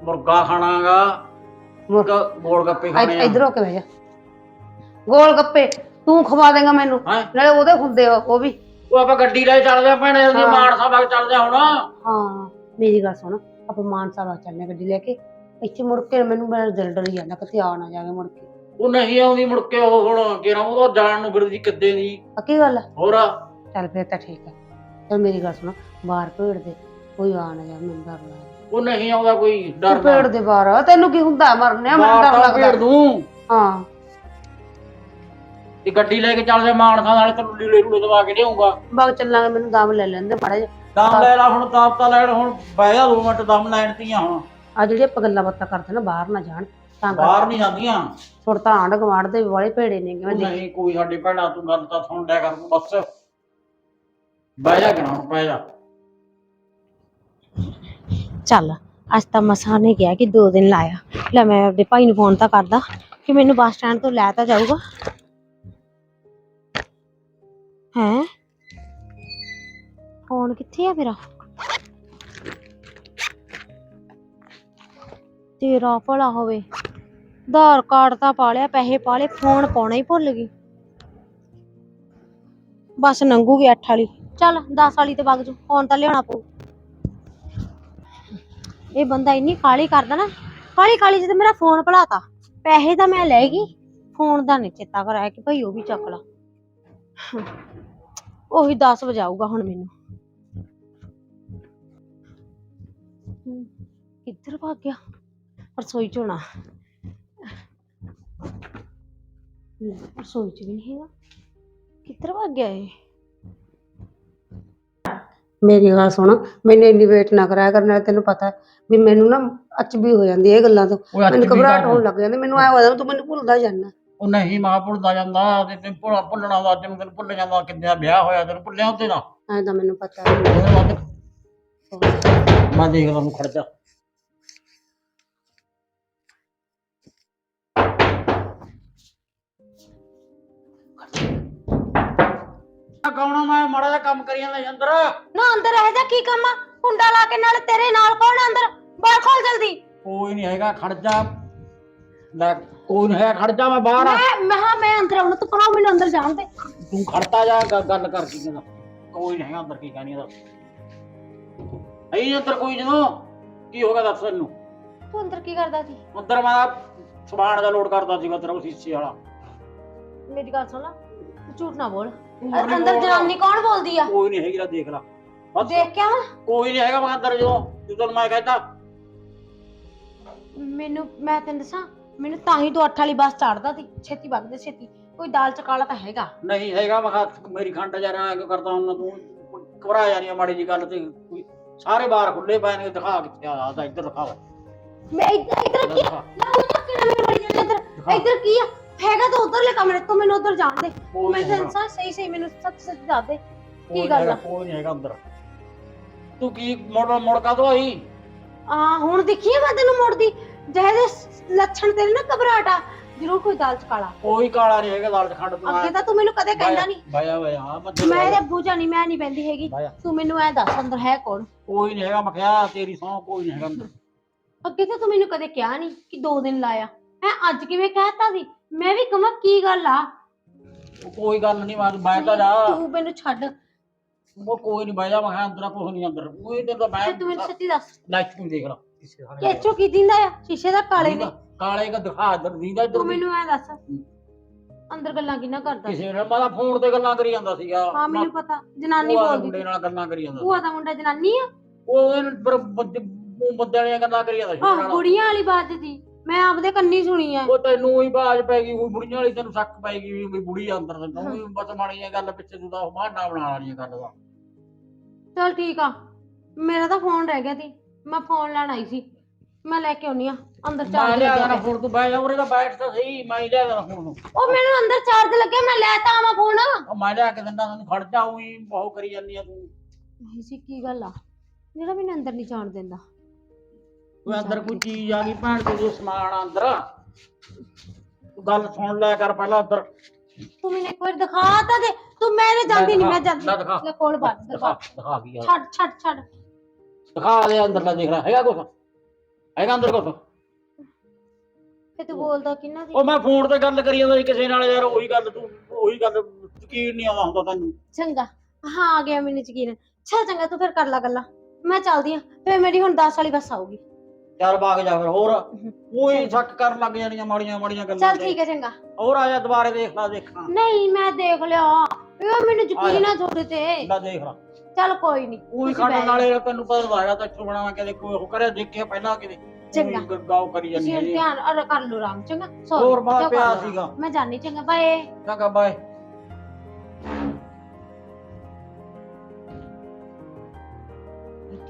[SPEAKER 3] ਮੁਰਗਾ ਖਾਣਾਗਾ ਮੁਰਗਾ ਗੋਲ ਗੱਪੇ ਖਾਣੇ ਆ।
[SPEAKER 2] ਇਧਰ ਹੋ ਕੇ ਬਹਿ ਜਾ ਗੋਲ ਗੱਪੇ ਤੂੰ ਖਵਾ ਦੇਗਾ ਮੈਨੂੰ।
[SPEAKER 3] ਹੈਂ?
[SPEAKER 2] ਨਾਲੇ ਉਹਦੇ ਹੁੰਦੇ ਆ, ਉਹ ਵੀ।
[SPEAKER 3] ਉਹ ਆਪਾਂ ਗੱਡੀ ਲੈ ਚੱਲਦੇ ਆ ਭੈਣੇ ਉਹਦੀ
[SPEAKER 2] ਹਾਂ।
[SPEAKER 3] ਮਾਨਸਾ ਬਾਗ ਚੱਲਦੇ ਆ ਹੁਣ।
[SPEAKER 2] ਹਾਂ। ਮੇਰੀ ਗੱਲ ਸੁਣ ਆਪਾਂ ਮਾਨਸਾ ਵਾ ਚੱਲਨੇ ਗੱਡੀ ਲੈ ਕੇ। ਇੱਥੇ ਮੁੜ ਕੇ ਮੈਨੂੰ ਮੇਰਾ ਦਿਲ ਡਰੀ ਜਾਂਦਾ ਕਿਤੇ ਆ ਨਾ ਜਾਵੇ ਮੁੜ ਕੇ।
[SPEAKER 3] ਉਹ ਨਹੀਂ ਆਉਂਦੀ ਮੁੜ ਕੇ ਉਹ ਹੁਣ ਕਿਹੜਾ ਉਹ ਜਾਣ ਨੂੰ ਫਿਰਦੀ ਕਿੱਦੇ ਦੀ।
[SPEAKER 2] ਪੱਕੀ ਗੱਲ ਆ?
[SPEAKER 3] ਹੋਰ
[SPEAKER 2] ਚੱਲ ਫਿਰ ਤਾਂ ਠੀਕ ਹੈ ਚਲ ਮੇਰੀ ਗੱਲ ਸੁਣ ਬਾਹਰ ਭੇੜ ਦੇ ਕੋਈ ਆ ਨਾ ਜਾਵੇ ਮੈਨੂੰ ਡਰ ਲੱਗਦਾ।
[SPEAKER 3] ਉਹ ਨਹੀਂ ਆਉਂਦਾ ਕੋਈ
[SPEAKER 2] ਤੂੰ
[SPEAKER 3] ਡਰ
[SPEAKER 2] ਭੇੜ ਦੇ ਬਾਹਰ ਤੈਨੂੰ ਕੀ ਹੁੰਦਾ ਮਰਨੇ ਮੈਨੂੰ ਡਰ
[SPEAKER 3] ਭੇੜ
[SPEAKER 2] ਲੱਗਦਾ।
[SPEAKER 3] ਦੂੰ?
[SPEAKER 2] ਹਾਂ।
[SPEAKER 3] ਤੇ ਗੱਡੀ ਲੈ ਕੇ ਚੱਲਦੇ ਆ ਮਾਨਸਾ ਨਾਲੇ ਤੈਨੂੰ ਲੀੜੇ ਲੂੜੇ ਦਵਾ ਕੇ ਲਿਆਉਂਗਾ।
[SPEAKER 2] ਬਾਗ ਚੱਲਾਂਗੇ ਮੈਨੂੰ ਦਮ ਲੈ ਲੈਂਦੇ ਮਾੜਾ ਜਿਹਾ।
[SPEAKER 3] ਦਮ ਲੈ ਲਾ ਹੁਣ ਦਾਬ ਤਾਂ ਲੈਣ ਹੁਣ ਬਹਿ ਜਾ ਦੋ ਮਿੰਟ ਦਮ ਲੈਣ ਤੀਆਂ ਹੁਣ।
[SPEAKER 2] ਆ ਜਿਹੜੀ ਆਪਾਂ ਗੱਲਾਂ ਬਾਤਾਂ ਕਰਦੇ ਨਾ ਬਾਹਰ ਨਾ ਜਾਣ। ਤਾਂ
[SPEAKER 3] ਬਾਹਰ ਨਹੀਂ ਜਾਂਦੀਆਂ।
[SPEAKER 2] ਸੁਣ ਤਾਂ ਆਂਢ ਗਵਾਂਢ ਦੇ ਵੀ ਵਾਲੇ ਭੇੜੇ ਨੇ ਕਿਵੇਂ
[SPEAKER 3] ਨਹੀਂ ਕੋਈ ਸਾਡੀ ਭੈਣਾਂ ਤੂੰ ਗੱਲ ਤਾਂ ਸੁਣ ਲਿਆ ਕਰ ਤੂੰ ਬਸ। ਬਹਿ ਜਾ ਹੁਣ ਬਹਿ ਜਾ।
[SPEAKER 1] ਚੱਲ ਅੱਜ ਤਾਂ ਮਸਾਂ ਨੇ ਕਿਹਾ ਕਿ ਦੋ ਦਿਨ ਲਾਇਆ। ਲੈ ਮੈਂ ਆਪਣੇ ਭਾਈ ਨੂੰ ਫੋਨ ਤਾਂ ਕਰਦਾ ਕਿ ਮੈਨੂੰ ਬੱਸ ਸਟੈਂਡ ਤੋਂ ਲੈ ਤਾਂ ਜਾਊਗਾ। ਹੈ? ਫੋਨ ਕਿੱਥੇ ਆ ਮੇਰਾ ਤੇਰਾ ਭਲਾ ਹੋਵੇ। ਆਧਾਰ ਕਾਰਡ ਤਾਂ ਪਾ ਲਿਆ, ਪੈਸੇ ਪਾ ਲਏ ਫੋਨ ਪਾਉਣਾ ਹੀ ਭੁੱਲ ਗਈ। ਬਸ ਨੰਗੂਗੀ 8 ਵਾਲੀ। ਚੱਲ 10 ਵਾਲੀ ਤੇ ਵਗ ਜੂ ਫੋਨ ਤਾਂ ਲਿਆਉਣਾ ਪਊ। ਇਹ ਬੰਦਾ ਇੰਨੀ ਕਾਲੀ ਕਰਦਾ ਨਾ ਕਾਲੀ ਕਾਲੀ ਜਿਹਦੇ ਮੇਰਾ ਫੋਨ ਭੁਲਾਤਾ। ਪੈਸੇ ਤਾਂ ਮੈਂ ਲੈ ਗਈ ਫੋਨ ਦਾ ਨਹੀਂ ਚੇਤਾ ਕਰਾਇਆ ਕਿ ਭਾਈ ਉਹ ਵੀ ਚੱਕ ਲਾ। ਉਹੀ 10 ਵਜਾਊਗਾ ਹੁਣ ਮੈਨੂੰ। ਕਿੱਧਰ ਭੱਗ ਗਿਆ? ਰਸੋਈ ਚ ਹੋਣਾ। ਲੈ, ਰਸੋਈ ਚ ਵੀ ਨਹੀਂ ਹੈਗਾ ਕਿੱਧਰ ਭੱਗ ਗਿਆ ਇਹ?
[SPEAKER 2] ਮੇਰੀ ਗੱਲ ਸੁਣ ਮੈਨੂੰ ਇੰਨੀ ਵੇਟ ਨਾ ਕਰਾਇਆ ਕਰ ਨਾਲੇ ਤੈਨੂੰ ਪਤਾ ਵੀ ਮੈਨੂੰ ਨਾ ਅਚਬੀ ਹੋ ਜਾਂਦੀ ਹੈ ਇਹ ਗੱਲਾਂ ਤੋਂ।
[SPEAKER 3] ਉਹ
[SPEAKER 2] ਮੈਨੂੰ
[SPEAKER 3] ਵੀ
[SPEAKER 2] ਘਬਰਾਹਟ ਹੋਣ ਲੱਗ ਜਾਂਦੀ ਮੈਨੂੰ ਐ ਹੋਇਆ ਤੂੰ ਮੈਨੂੰ ਭੁੱਲਦਾ ਜਾਂਦਾ।
[SPEAKER 3] ਉਹ ਨਹੀਂ ਮਾਂ ਭੁੱਲਦਾ ਜਾਂਦਾ ਤੇ ਤੈਨੂੰ ਭੁੱਲ ਭੁੱਲਣਾ ਦਾ ਅੱਜ ਨੂੰ ਤੈਨੂੰ ਭੁੱਲ ਜਾਂਦਾ ਕਿੰਨੇ ਦਾ ਵਿਆਹ ਹੋਇਆ ਤੈਨੂੰ ਭੁੱਲਿਆ ਉਹਦੇ ਦਾ।
[SPEAKER 2] ਐ ਤਾਂ ਮੈਨੂੰ ਪਤਾ
[SPEAKER 3] ਉਹਦੇ ਬਾਅਦ ਮੈਂ ਦੇਖ ਲਾਂ ਨੂੰ ਖੜ ਜਾ। ਕੌਣਾ ਮੈਂ ਮਾੜਾ ਜਿਹਾ ਕੰਮ ਕਰੀ ਜਾਂਦਾ ਅੰਦਰ।
[SPEAKER 1] ਨਾ ਅੰਦਰ ਰਹਿ ਜਾ ਕੀ ਕੰਮ ਆ? ਕੁੰਡਾ ਲਾ ਕੇ ਨਾਲ ਤੇਰੇ ਨਾਲ ਕੌਣ ਆ ਅੰਦਰ? ਬਾਹਰ ਖੋਲ ਜਲਦੀ।
[SPEAKER 3] ਕੋਈ ਨਹੀਂ ਹੈਗਾ ਖੜ ਜਾ। ਲੈ ਕੋਈ ਨਹੀਂ ਹੈ ਖੜ ਜਾ ਮੈਂ ਬਾਹਰ ਆ।
[SPEAKER 1] ਮੈਂ ਮੈਂ ਹਾਂ ਮੈਂ ਅੰਦਰ ਆਉਣਾ ਤੂੰ ਕਹਣਾ ਮੈਨੂੰ ਅੰਦਰ ਜਾਣ ਦੇ।
[SPEAKER 3] ਤੂੰ ਖੜਤਾ ਜਾ ਗ- ਗੱਲ ਕਰ ਕੀ ਕਹਿੰਦਾ। ਕੋਈ ਨਹੀਂ ਹੈਗਾ ਅੰਦਰ ਕੀ ਕਹਿਣੀ ਇਹਦਾ ਅਈ ਅੰਦਰ ਕੋਈ ਜਦੋਂ? ਕੀ ਹੋ ਗਿਆ ਦੱਸ ਤੈਨੂੰ?
[SPEAKER 1] ਤੂੰ ਅੰਦਰ ਕੀ ਕਰਦਾ ਸੀ?
[SPEAKER 3] ਅੰਦਰ ਮੈਂ ਸਮਾਨ ਦਾ ਲੋਡ ਕਰਦਾ ਸੀਗਾ ਤੇਰਾ ਉਹ ਸ਼ੀਸ਼ੇ ਵਾਲਾ।
[SPEAKER 1] ਮੇਰੀ ਗੱਲ ਸੁਣ ਲਾ ਤੂੰ ਝੂਠ ਨਾ ਬੋਲ।
[SPEAKER 3] ਆਪਣੀ
[SPEAKER 1] ਅੰਦਰ। ਜਨਾਨੀ ਕੌਣ ਬੋਲਦੀ ਆ?
[SPEAKER 3] ਕੋਈ ਨਹੀਂ ਹੈਗੀ ਲਾ ਦੇਖ ਲਾ। ਬਸ।
[SPEAKER 1] ਦੇਖ ਕੇ ਆਵਾਂ?
[SPEAKER 3] ਕੋਈ ਨਹੀਂ ਹੈਗਾ ਮੈਂ ਅੰਦਰ ਜਦੋਂ ਜਦੋਂ ਮੈਂ ਕਹਿੰਦਾ
[SPEAKER 1] ਮੈਨੂੰ ਮੈਂ ਤੈਨੂੰ ਦੱਸਾਂ ਮੈਨੂੰ ਤਾਂ ਹੀ ਤੂੰ ਅੱਠ ਵਾਲੀ ਬੱਸ ਚੜਦਾ ਸੀ। ਛੇਤੀ ਵਗਦੇ ਛੇਤੀ। ਕੋਈ ਦਾਲ ਚਕਾਲਾ ਤਾਂ ਹੈਗਾ।
[SPEAKER 3] ਨਹੀਂ ਹੈਗਾ ਮੈਂ ਕਿਹਾ ਮੇਰੀ ਖੰਡ ਜਾ ਰਿਹਾ ਕਿਉਂ ਕਰਦਾ ਹੁਣ ਤੂੰ? ਘਬਰਾ ਆ ਮਾੜੀ ਜੀ ਗੱਲ ਤੇ? ਕੋਈ ਸਾਰੇ ਬਾਹਰ ਖੁੱਲੇ ਪਏ ਨੇ ਦਿਖਾ ਕਿੱਥੇ ਆ ਆਦਾ ਇੱਧਰ ਦਿਖਾ।
[SPEAKER 1] ਮੈਂ ਇੱਧਰ ਇੱਧਰ ਕੀ
[SPEAKER 3] ਦਿਖਾ।
[SPEAKER 1] ਨਾ ਉਹ ਧੱਕੇ ਨਾਲ ਮੈਨੂੰ ਬੜੀ ਜਾਂਦੀ ਇੱਧਰ। ਇੱਧਰ ਕੀ ਆ? ਹੈਗਾ ਤਾਂ ਉਧਰਲੇ ਕਮਰੇ ਤੋਂ ਮੈਨੂੰ ਉਧਰ ਜਾਣ ਦੇ।
[SPEAKER 3] ਕੋਈ
[SPEAKER 1] ਮੈਂ
[SPEAKER 3] ਨਹੀਂ ਹੈਗਾ।
[SPEAKER 1] ਸਹੀ ਸਹੀ ਮੈਨੂੰ ਸੱਚ ਸੱਚ ਦੱਸ ਦੇ
[SPEAKER 3] ਨਹੀਂ
[SPEAKER 1] ਗੱਲ
[SPEAKER 3] ਹੈਗਾ,
[SPEAKER 1] ਆ?
[SPEAKER 3] ਕੋਈ ਨਹੀਂ ਹੈਗਾ ਅੰਦਰ। ਤੂੰ ਕੀ ਮੁੜ ਮੁੜ ਕਾ ਆਈ?
[SPEAKER 1] ਆ ਹੁਣ ਦੇਖੀ ਆ ਮੈਂ ਤੈਨੂੰ ਮੁੜਦੀ। ਜਿਹਦੇ ਲੱਛਣ ਤੇਰੇ ਨਾ ਘਬਰਾਟਾ ਜ਼ਰੂਰ ਕੋਈ ਦਾਲ ਚਕਾਲਾ
[SPEAKER 3] ਕੋਈ ਕਾਲਾ ਨਹੀਂ ਹੈਗਾ ਦਾਲ ਚ ਖੰਡ ਤੂੰ
[SPEAKER 1] ਅੱਗੇ ਤਾਂ ਤੂੰ ਮੈਨੂੰ ਕਦੇ ਕਹਿੰਦਾ ਨਹੀਂ।
[SPEAKER 3] ਬਾਇਆ ਬਾਇਆ ਹਾਂ ਮੈਂ
[SPEAKER 1] ਮੈਂ ਇਹਦੇ ਬੂਝਾ ਨਹੀਂ ਮੈਂ ਨਹੀਂ ਬੈੰਦੀ ਹੈਗੀ।
[SPEAKER 3] ਬਾਇਆ
[SPEAKER 1] ਤੂੰ ਮੈਨੂੰ ਐ ਦੱਸ ਅੰਦਰ ਹੈ ਕੌਣ?
[SPEAKER 3] ਕੋਈ ਨਹੀਂ ਹੈਗਾ ਮੈਂ ਕਿਹਾ ਤੇਰੀ ਸੌ ਕੋਈ ਨਹੀਂ ਹੈਗਾ ਅੰਦਰ।
[SPEAKER 1] ਅੱਗੇ ਤਾਂ ਤੂੰ ਮੈਨੂੰ ਕਦੇ ਕਿਹਾ ਨਹੀਂ ਕਿ ਦੋ ਦਿਨ ਲਾਇਆ। ਹੈ ਅੱਜ ਕਿਵੇਂ ਕਹਿਤਾ ਸੀ? ਮੈਂ ਵੀ ਕਹਾਂ ਕੀ ਗੱਲ ਆ?
[SPEAKER 3] ਉਹ ਕੋਈ ਗੱਲ ਨਹੀਂ ਮੈਂ ਬਾਇਆ ਤਾਂ ਜਾ।
[SPEAKER 1] ਤੂੰ ਮੈਨੂੰ ਛੱਡ।
[SPEAKER 3] ਉਹ ਕੋਈ ਨਹੀਂ ਬਾਇਆ ਮੈਂ ਕਿਹਾ ਅੰਦਰ ਕੁਝ ਨਹੀਂ ਅੰਦਰ। ਕੋਈ ਤੇ ਤਾਂ ਮੈਂ
[SPEAKER 1] ਤੇ ਮੈਨੂੰ ਸੱਚੀ ਦੱਸ।
[SPEAKER 3] ਲਾਈਟ ਨੂੰ ਦੇਖ ਲਾ। ਕਿਸੇ ਤੇ
[SPEAKER 1] ਕਿੱਥੋਂ ਕੀ ਦਿੰਦਾ ਆ? ਸ਼ੀਸ਼ੇ ਦਾ ਕਾਲੇ ਨੇ।
[SPEAKER 3] ਕਾਲੇ ਕਾ ਦਿਖਾ ਇੱਧਰ ਦੀਦਾ
[SPEAKER 1] ਤੂੰ
[SPEAKER 3] ਦੀ।
[SPEAKER 1] ਮੈਨੂੰ ਐ ਦੱਸ ਅੰਦਰ ਗੱਲਾਂ ਕਿੰਨਾ ਕਰਦਾ?
[SPEAKER 3] ਕਿਸੇ ਨਾਲ ਮੈਂ ਫੋਨ ਤੇ ਗੱਲਾਂ ਕਰੀ ਜਾਂਦਾ ਸੀਗਾ।
[SPEAKER 1] ਹਾਂ ਮੈਨੂੰ ਪਤਾ ਜਨਾਨੀ
[SPEAKER 3] ਭੂਆ ਦੇ
[SPEAKER 1] ਬੋਲਦੀ
[SPEAKER 3] ਮੁੰਡੇ ਨਾਲ ਗੱਲਾਂ ਕਰੀ ਜਾਂਦਾ ਸੀ।
[SPEAKER 1] ਭੂਆ ਦਾ ਮੁੰਡਾ ਜਨਾਨੀ ਆ?
[SPEAKER 3] ਉਹ ਇਹਨੂੰ ਬੰਦੇ ਉਹ ਬੰਦਿਆਂ ਵਾਲੀਆਂ ਗੱਲਾਂ ਕਰੀ ਜਾਂਦਾ ਸੀ।
[SPEAKER 1] ਆਹ
[SPEAKER 3] ਨਾਲ।
[SPEAKER 1] ਬੁੜੀਆਂ ਵਾਲੀ ਬਾਤ ਸੀ। ਮੈਂ ਆਪਦੇ ਕੰਨੀ ਸੁਣੀ ਆ।
[SPEAKER 3] ਉਹ ਤੈਨੂੰ ਹੀ ਬਾਜ ਪੈ ਗਈ ਕੋਈ ਬੁੜੀਆਂ ਵਾਲੀ ਤੈਨੂੰ ਸ਼ੱਕ ਪੈ ਗਈ ਵੀ ਬੁੜੀ ਅੰਦਰ ਤੈਨੂੰ। ਵੀ ਬਸ ਮਾੜੀ ਜਿਹੀ ਗੱਲ ਪਿੱਛੇ ਤੂੰ ਤਾਂ ਉਹ ਬਹਾਨਾ ਬਣਾ ਵਾਲੀ ਗੱਲ ਦਾ।
[SPEAKER 1] ਚਲ ਠੀਕ ਆ। ਮੇਰਾ ਤਾਂ ਫੋਨ ਰਹਿ ਗਿਆ ਸੀ। ਮੈਂ ਫੋਨ ਲੈਣ ਆਈ ਸੀ। ਮੈਂ ਲੈ ਕੇ ਆਉਣੀ ਆ। ਅੰਦਰ
[SPEAKER 3] ਮੈਂ
[SPEAKER 1] ਚਾਰਜ
[SPEAKER 3] ਲਿਆ
[SPEAKER 1] ਲੱਗਿਆ
[SPEAKER 3] ਦੇਣਾ
[SPEAKER 1] ਪਿਆ।
[SPEAKER 3] ਫੋਨ ਤੂੰ ਬਹਿ ਜਾ ਉਰੇ ਤਾਂ ਬੈਠ ਤਾਂ ਸਹੀ ਮੈਂ ਹੀ ਲਿਆ ਦੇਣਾ ਫੋਨ। ਨੂੰ
[SPEAKER 1] ਉਹ ਮੈਨੂੰ ਅੰਦਰ ਚਾਰਜ ਲੱਗਿਆ ਮੈਂ ਲੈ ਤਾਂ ਆਵਾਂ ਫੋਨ।
[SPEAKER 3] ਉਹ ਮੈਂ ਲਿਆ ਕੇ ਦਿੰਦਾ ਤੈਨੂੰ ਖੜ ਜਾ ਉਹੀ ਬਹੁਤ ਕਰੀ ਜਾਂਦੀ ਆ ਤੂੰ।
[SPEAKER 1] ਨਹੀਂ ਸੀ ਕੀ ਗੱਲ ਆ? ਜਿਹੜਾ ਮੈਨੂੰ ਅੰਦਰ ਨਹੀਂ ਜਾਣ ਦਿੰਦਾ।
[SPEAKER 3] ਕੋਈ ਅੰਦਰ ਕੋਈ ਚੀਜ਼ ਆ ਗਈ ਭੈਣ ਦੇ ਜੋ ਸਮਾਨ ਆ ਅੰਦਰ। ਗੱਲ ਸੁਣ ਲਿਆ ਕਰ ਪਹਿਲਾਂ ਅੰਦਰ।
[SPEAKER 1] ਤੂੰ ਮੈਨੂੰ ਇੱਕ ਵਾਰ ਦਿਖਾ ਤਾਂ ਦੇ। ਤੂੰ ਮੈਂ ਨਹੀਂ ਜਾਂਦੀ ਨਹੀਂ ਮੈਂ ਜਾਂਦੀ
[SPEAKER 3] ਦਿਖਾ।
[SPEAKER 1] ਲੈ ਕੋਲ ਬਾਤ
[SPEAKER 3] ਦਿਖਾ
[SPEAKER 1] ਦਿਖਾ।
[SPEAKER 3] ਦਿਖਾ ਕੀ ਆ।
[SPEAKER 1] ਛੱਡ ਛੱਡ ਛੱਡ।
[SPEAKER 3] ਦਿਖਾ ਦੇ ਅੰਦਰ ਦਾ ਦੇਖ ਲੈ ਹੈਗਾ ਕੁਛ? ਹੈਗਾ ਅੰਦਰ ਕੁਛ?
[SPEAKER 1] ਫੇ ਤੂੰ ਬੋਲਦਾ ਕਿੰਨਾ ਸੀ
[SPEAKER 3] ਉਹ ਮੈਂ ਫੋਨ ਤੇ ਗੱਲ ਕਰੀ ਜਾਂਦਾ ਸੀ ਕਿਸੇ ਨਾਲ ਯਾਰ ਉਹੀ ਗੱਲ ਤੂੰ ਉਹੀ ਗੱਲ ਯਕੀਨ ਨਹੀਂ ਆਉਂਦਾ ਹੁੰਦਾ ਤੈਨੂੰ।
[SPEAKER 1] ਚੰਗਾ। ਹਾਂ ਆ ਗਿਆ ਮੈਨੂੰ ਯਕੀਨ। ਚੱਲ ਚੰਗਾ ਤੂੰ ਫਿਰ ਕਰ ਲਾ ਗੱਲਾਂ। ਮੈਂ ਚੱਲਦੀ ਆ। ਫੇ ਮੇਰੀ ਹੁਣ 10 ਵਾਲੀ ਬੱਸ ਆਊਗੀ।
[SPEAKER 3] ਚੱਲ ਬਾਗ ਜਾ ਫਿਰ ਹੋਰ ਉਹੀ ਸ਼ੱਕ ਕਰਨ ਲੱਗ ਜਾਣੀਆਂ ਮਾੜੀਆਂ ਮਾੜੀਆਂ ਗੱਲਾਂ
[SPEAKER 1] ਚੱਲ ਠੀਕ ਹੈ ਚੰਗਾ।
[SPEAKER 3] ਹੋਰ ਆ ਜਾ ਦੁਬਾਰੇ ਦੇਖ ਲੈ ਦੇਖਾਂ
[SPEAKER 1] ਨਹੀਂ ਮੈਂ ਦੇਖ ਲਿਆ। ਇਹ ਮੈਨੂੰ ਯਕੀਨ ਆ ਤੁਹਾਡੇ ਤੇ।
[SPEAKER 3] ਲੈ ਦੇਖ ਲੈ।
[SPEAKER 1] ਚੱਲ ਕੋਈ ਨਹੀਂ
[SPEAKER 3] ਉਹੀ ਖਾਣ ਨਾਲੇ ਤੈਨੂੰ ਪਤਾ ਲੱਗਾ ਤਾਂ ਇੱਥੋਂ ਬਣਾਵਾ ਕਦੇ ਕੋਈ ਉਹ ਕਰਿਆ ਦੇਖਿਆ ਪਹਿਲਾਂ ਕਿਤੇ।
[SPEAKER 1] ਚੰਗਾ।
[SPEAKER 3] ਗਾਉ ਕਰੀ ਜਾਂਦੀ ਹੈ
[SPEAKER 1] ਧਿਆਨ ਅਰ ਕਰ ਲਓ ਰਾਮ ਚੰਗਾ।
[SPEAKER 3] ਹੋਰ
[SPEAKER 1] ਕਰ
[SPEAKER 3] ਪਿਆ ਸੀਗਾ।
[SPEAKER 1] ਮੈਂ ਜਾਣੀ ਚੰਗਾ ਬਾਏ
[SPEAKER 3] ਚੰਗਾ ਬਾਏ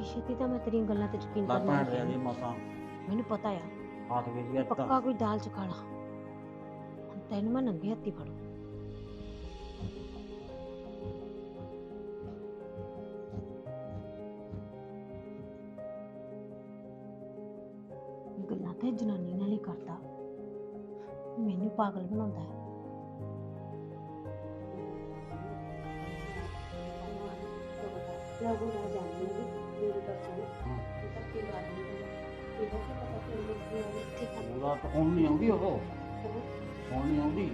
[SPEAKER 1] ਛੇਤੀ ਤਾਂ ਮੈਂ ਤੇਰੀਆਂ ਗੱਲਾਂ ਤੇ ਯਕੀਨ
[SPEAKER 3] ਲੈ
[SPEAKER 1] ਕਰਨਾ
[SPEAKER 3] ਭੈਣ ਦੇ ਦੀ ਮਾਤਾ।
[SPEAKER 1] ਮੈਨੂੰ ਪਤਾ ਆ।
[SPEAKER 3] ਹੱਥ ਵੇਚ ਤਾਂ
[SPEAKER 1] ਪੱਕਾ ਕੋਈ ਦਾਲ ਚਕਾਲਾ ਹੁਣ ਤੈਨੂੰ ਮੈਂ ਨੰਗੇ ਹੱਥੀ ਫੜੂ। ਗੱਲਾਂ ਤਾਂ ਜਨਾਨੀ ਨਾਲ ਹੀ ਕਰਦਾ। ਮੈਨੂੰ ਪਾਗਲ ਬਣਾਉਂਦਾ ਹੈ। ਲੋਗੋ ਨਾ ਜਾਣਦੇ ਮੇਰੀ ਗੱਲ ਸੁਣ ਇਹ ਤਾਂ ਕੀ ਗੱਲ ਨਹੀਂ ਇਹਦਾ ਕੀ ਪਤਾ ਕਿ ਲੋਕ ਇੱਥੇ ਕੰਮ
[SPEAKER 3] ਉਹਦਾ ਤਾਂ ਹੁਣ ਨਹੀਂ ਆਉਂਦੀ ਉਹ? ਹੁਣ ਨਹੀਂ ਆਉਂਦੀ?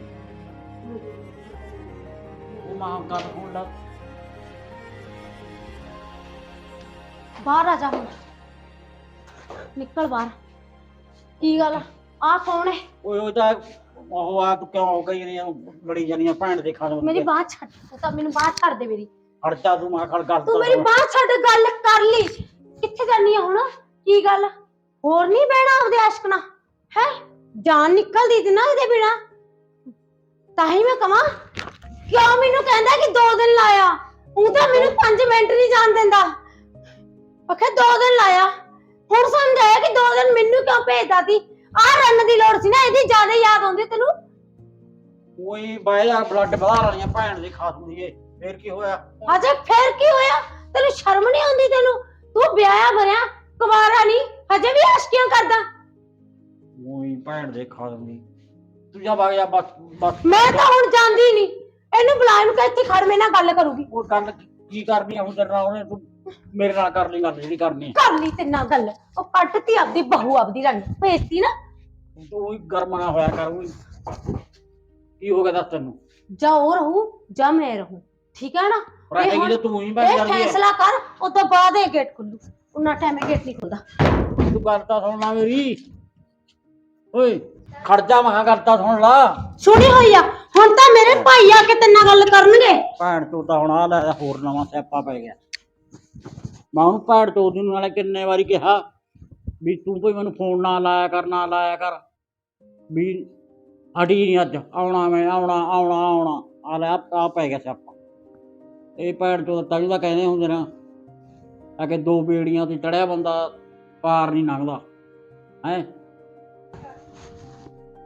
[SPEAKER 3] ਉਹ ਮਾਂ ਗੱਲ ਹੁਣ ਲੱਗ
[SPEAKER 1] ਬਾਹਰ ਆ ਜਾ ਹੁਣ। ਨਿਕਲ ਬਾਹਰ। ਕੀ ਗੱਲ ਆ? ਕੌਣ ਹੈ?
[SPEAKER 3] ਓਏ ਉਹ ਤਾਂ ਉਹ ਆ ਤੂੰ ਕਿਉਂ ਗਈ ਨਹੀਂ ਲੜੀ ਜਾਨੀਆਂ ਭੈਣ ਦੇ ਖਾਣ
[SPEAKER 1] ਮੇਰੀ ਬਾਹ ਛੱਡ। ਤੂੰ ਤਾਂ ਮੈਨੂੰ ਬਾਹ ਛੱਡ ਦੇ ਮੇਰੀ।
[SPEAKER 3] ਖਰਚਾ ਤੂੰ ਮਾਂ ਖੜ ਗੱਲ
[SPEAKER 1] ਤੂੰ ਮੇਰੀ ਬਾਹ ਛੱਡ ਗੱਲ ਕਰ ਲਈ। ਕਿੱਥੇ ਜਾਨੀ ਆ ਹੁਣ? ਕੀ ਗੱਲ? ਹੋਰ ਨਹੀਂ ਬਹਿਣਾ ਉਹਦੇ ਆਸ਼ਕ ਨਾਲ? ਹੈ? ਜਾਨ ਨਿਕਲਦੀ ਤੇ ਨਾ ਇਹਦੇ ਬਿਨਾ। ਤਾਂ ਹੀ ਮੈਂ ਕਵਾਂ ਕਿਉਂ ਮੈਨੂੰ ਕਹਿੰਦਾ ਕਿ ਦੋ ਦਿਨ ਲਾਇਆ? ਉਹ ਤਾਂ ਮੈਨੂੰ 5 ਮਿੰਟ ਨਹੀਂ ਜਾਣ ਦਿੰਦਾ। ਅਖੇ ਦੋ ਦਿਨ ਲਾਇਆ। ਹੁਣ ਸਮਝ ਆਇਆ ਕਿ ਦੋ ਦਿਨ ਮੈਨੂੰ ਕਿਉਂ ਭੇਜਦਾ ਸੀ? ਆ ਰੰਨ ਦੀ ਲੋੜ ਸੀ ਨਾ ਇਹਦੀ ਜ਼ਿਆਦਾ ਯਾਦ ਆਉਂਦੀ ਤੈਨੂੰ।
[SPEAKER 3] ਕੋਈ ਬਾਏ ਆ ਬਲੱਡ ਵਧਾ ਲੈਣੀਆਂ ਭੈਣ ਦੇ ਖਾ ਦੂੰਦੀ ਏ ਫੇਰ ਕੀ ਹੋਇਆ?
[SPEAKER 1] ਅਜੇ ਫੇਰ ਕੀ ਹੋਇਆ? ਤੈਨੂੰ ਸ਼ਰਮ ਨਹੀਂ ਆਉਂਦੀ ਤੈਨੂੰ? ਤੂੰ ਵਿਆਹਿਆ ਭਰਿਆ ਕੁਵਾਰਾ ਨਹੀਂ। ਹਜੇ ਵੀ ਆਸ਼ਕੀਆਂ ਕਰਦਾ?
[SPEAKER 3] ਉਹੀ ਭੈਣ ਦੇ ਖਾ ਦਿੰਦੀ ਤੂੰ ਜਾ ਵਗ ਜਾ ਬਸ ਬਸ।
[SPEAKER 1] ਮੈਂ ਤਾਂ ਹੁਣ ਜਾਂਦੀ ਨਹੀਂ। ਇਹਨੂੰ ਬੁਲਾ ਇਹਨੂੰ ਕਹਿ ਇੱਥੇ ਖੜ ਮੇਰੇ ਨਾਲ ਗੱਲ ਕਰੂਗੀ।
[SPEAKER 3] ਉਹ ਗੱਲ ਕੀ ਕਰਨੀ ਆ ਹੁਣ ਤੇਰੇ ਨਾਲ? ਉਹਨੇ ਤੂੰ ਮੇਰੇ ਨਾਲ ਕਰ ਲਈ ਗੱਲ ਜਿਹੜੀ ਕਰਨੀ
[SPEAKER 1] ਕਰ ਲਈ ਤੇ ਨਾਲ ਗੱਲ। ਉਹ ਕੱਟਤੀ ਆਪਦੀ ਬਹੂ ਆਪਦੀ ਰੰਗ ਭੇਜਤੀ ਨਾ।
[SPEAKER 3] ਤੂੰ ਉਹੀ ਗਰਮ ਨਾ ਹੋਇਆ ਕਰ ਉਹੀ। ਕੀ ਹੋ ਗਿਆ ਦੱਸ ਤੈਨੂੰ?
[SPEAKER 1] ਜਾਂ ਉਹ ਰਹੂ ਜਾਂ ਮੈਂ ਰਹੂ। ਠੀਕ ਹੈ ਨਾ? ਇਹ
[SPEAKER 3] ਰਹੇਗੀ
[SPEAKER 1] ਹੁਣ-
[SPEAKER 3] ਤੇ ਤੂੰ ਹੀ ਬਣ
[SPEAKER 1] ਇਹ
[SPEAKER 3] ਜਾਂਦੀ ਹੈ।
[SPEAKER 1] ਫੈਸਲਾ ਕਰ ਉਸ ਤੋਂ ਬਾਅਦ ਇਹ ਗੇਟ ਖੁੱਲੂ। ਉਹਨਾਂ ਟਾਈਮ ਇਹ ਗੇਟ ਨਹੀਂ ਖੁੱਲਦਾ।
[SPEAKER 3] ਤੂੰ ਗੱਲ ਤਾਂ ਸੁਣ ਲਾ ਮੇਰੀ। ਓਏ ਖਰਚਾ ਮਹਾ ਕਰਤਾ ਸੁਣ ਲਾ।
[SPEAKER 1] ਸੁਣੀ ਹੋਈ ਆ? ਹੁਣ ਤਾਂ ਮੇਰੇ ਭਾਈ ਆ ਕੇ ਤੇਰੇ ਨਾਲ ਗੱਲ ਕਰਨਗੇ।
[SPEAKER 3] ਭੈਣ ਚੋ ਤਾਂ ਹੁਣ ਆ ਲੈ ਹੋਰ ਨਵਾਂ ਸਿਆਪਾ ਪੈ ਗਿਆ। ਮੈਂ ਉਹਨੂੰ ਭੈਣ ਚੋ ਦੀ ਨੂੰ ਨਾਲੇ ਕਿੰਨੇ ਵਾਰੀ ਕਿਹਾ ਵੀ ਤੂੰ ਕੋਈ ਮੈਨੂੰ ਫੋਨ ਨਾ ਲਾਇਆ ਕਰ ਨਾ ਲਾਇਆ ਕਰ। ਵੀ ਅੜੀ ਨਹੀਂ ਅੱਜ ਆਉਣਾ ਮੈਂ ਆਉਣਾ ਆਉਣਾ ਆਉਣਾ। ਆ ਲੈ ਆ ਪੈ ਗਿਆ ਸਿਆਪਾ। ਇਹ ਭੈਣ ਚੋ ਤਾਂ ਤਾਂ ਕਹਿੰਦੇ ਹੁੰਦੇ ਨੇ ਆ ਕਿ ਦੋ ਬੇੜੀਆਂ ਤੇ ਚੜਿਆ ਬੰਦਾ ਪਾਰ ਨਹੀਂ ਲੰਘਦਾ ਹੈ?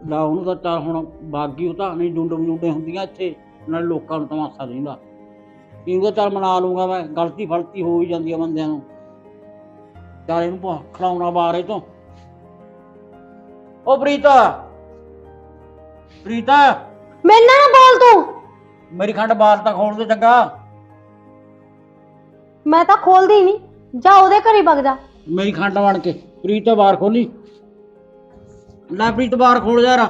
[SPEAKER 3] ਲਾ ਉਹਨੂੰ ਤਾਂ ਚੱਲ ਹੁਣ ਬਾਗੀ ਉਹ ਤਾਂ ਨਹੀਂ ਜੁੰਡ ਜੁੰਡੇ ਹੁੰਦੀਆਂ ਇੱਥੇ ਨਾਲ ਲੋਕਾਂ ਨੂੰ ਤਮਾਸ਼ਾ ਦਿੰਦਾ। ਇਹਨੂੰ ਤਾਂ ਮਨਾ ਲੂੰਗਾ ਮੈਂ ਗਲਤੀ ਫਲਤੀ ਹੋ ਹੀ ਜਾਂਦੀ ਆ ਬੰਦਿਆਂ ਨੂੰ। ਚੱਲ ਇਹਨੂੰ ਖੜਾਉਣਾ ਇਹ ਤੋਂ। ਓ ਪ੍ਰੀਤਾ! ਪ੍ਰੀਤਾ!
[SPEAKER 1] ਮੇਰੇ ਨਾਲ ਨਾ ਬੋਲ ਤੂੰ।
[SPEAKER 3] ਮੇਰੀ ਖੰਡ ਬਾਹਰ ਤਾਂ ਖੋਲ ਦੇ ਚੰਗਾ।
[SPEAKER 1] ਮੈਂ ਤਾਂ ਖੋਲਦੀ ਨਹੀਂ ਜਾ ਉਹਦੇ ਘਰੇ ਵਗ ਜਾ।
[SPEAKER 3] ਮੇਰੀ ਖੰਡ ਬਣ ਕੇ ਪ੍ਰੀਤਾ ਬਾਹਰ ਖੋਲੀ। ਲੈ ਪ੍ਰੀਤ ਬਾਹਰ ਖੋਲ ਯਾਰ।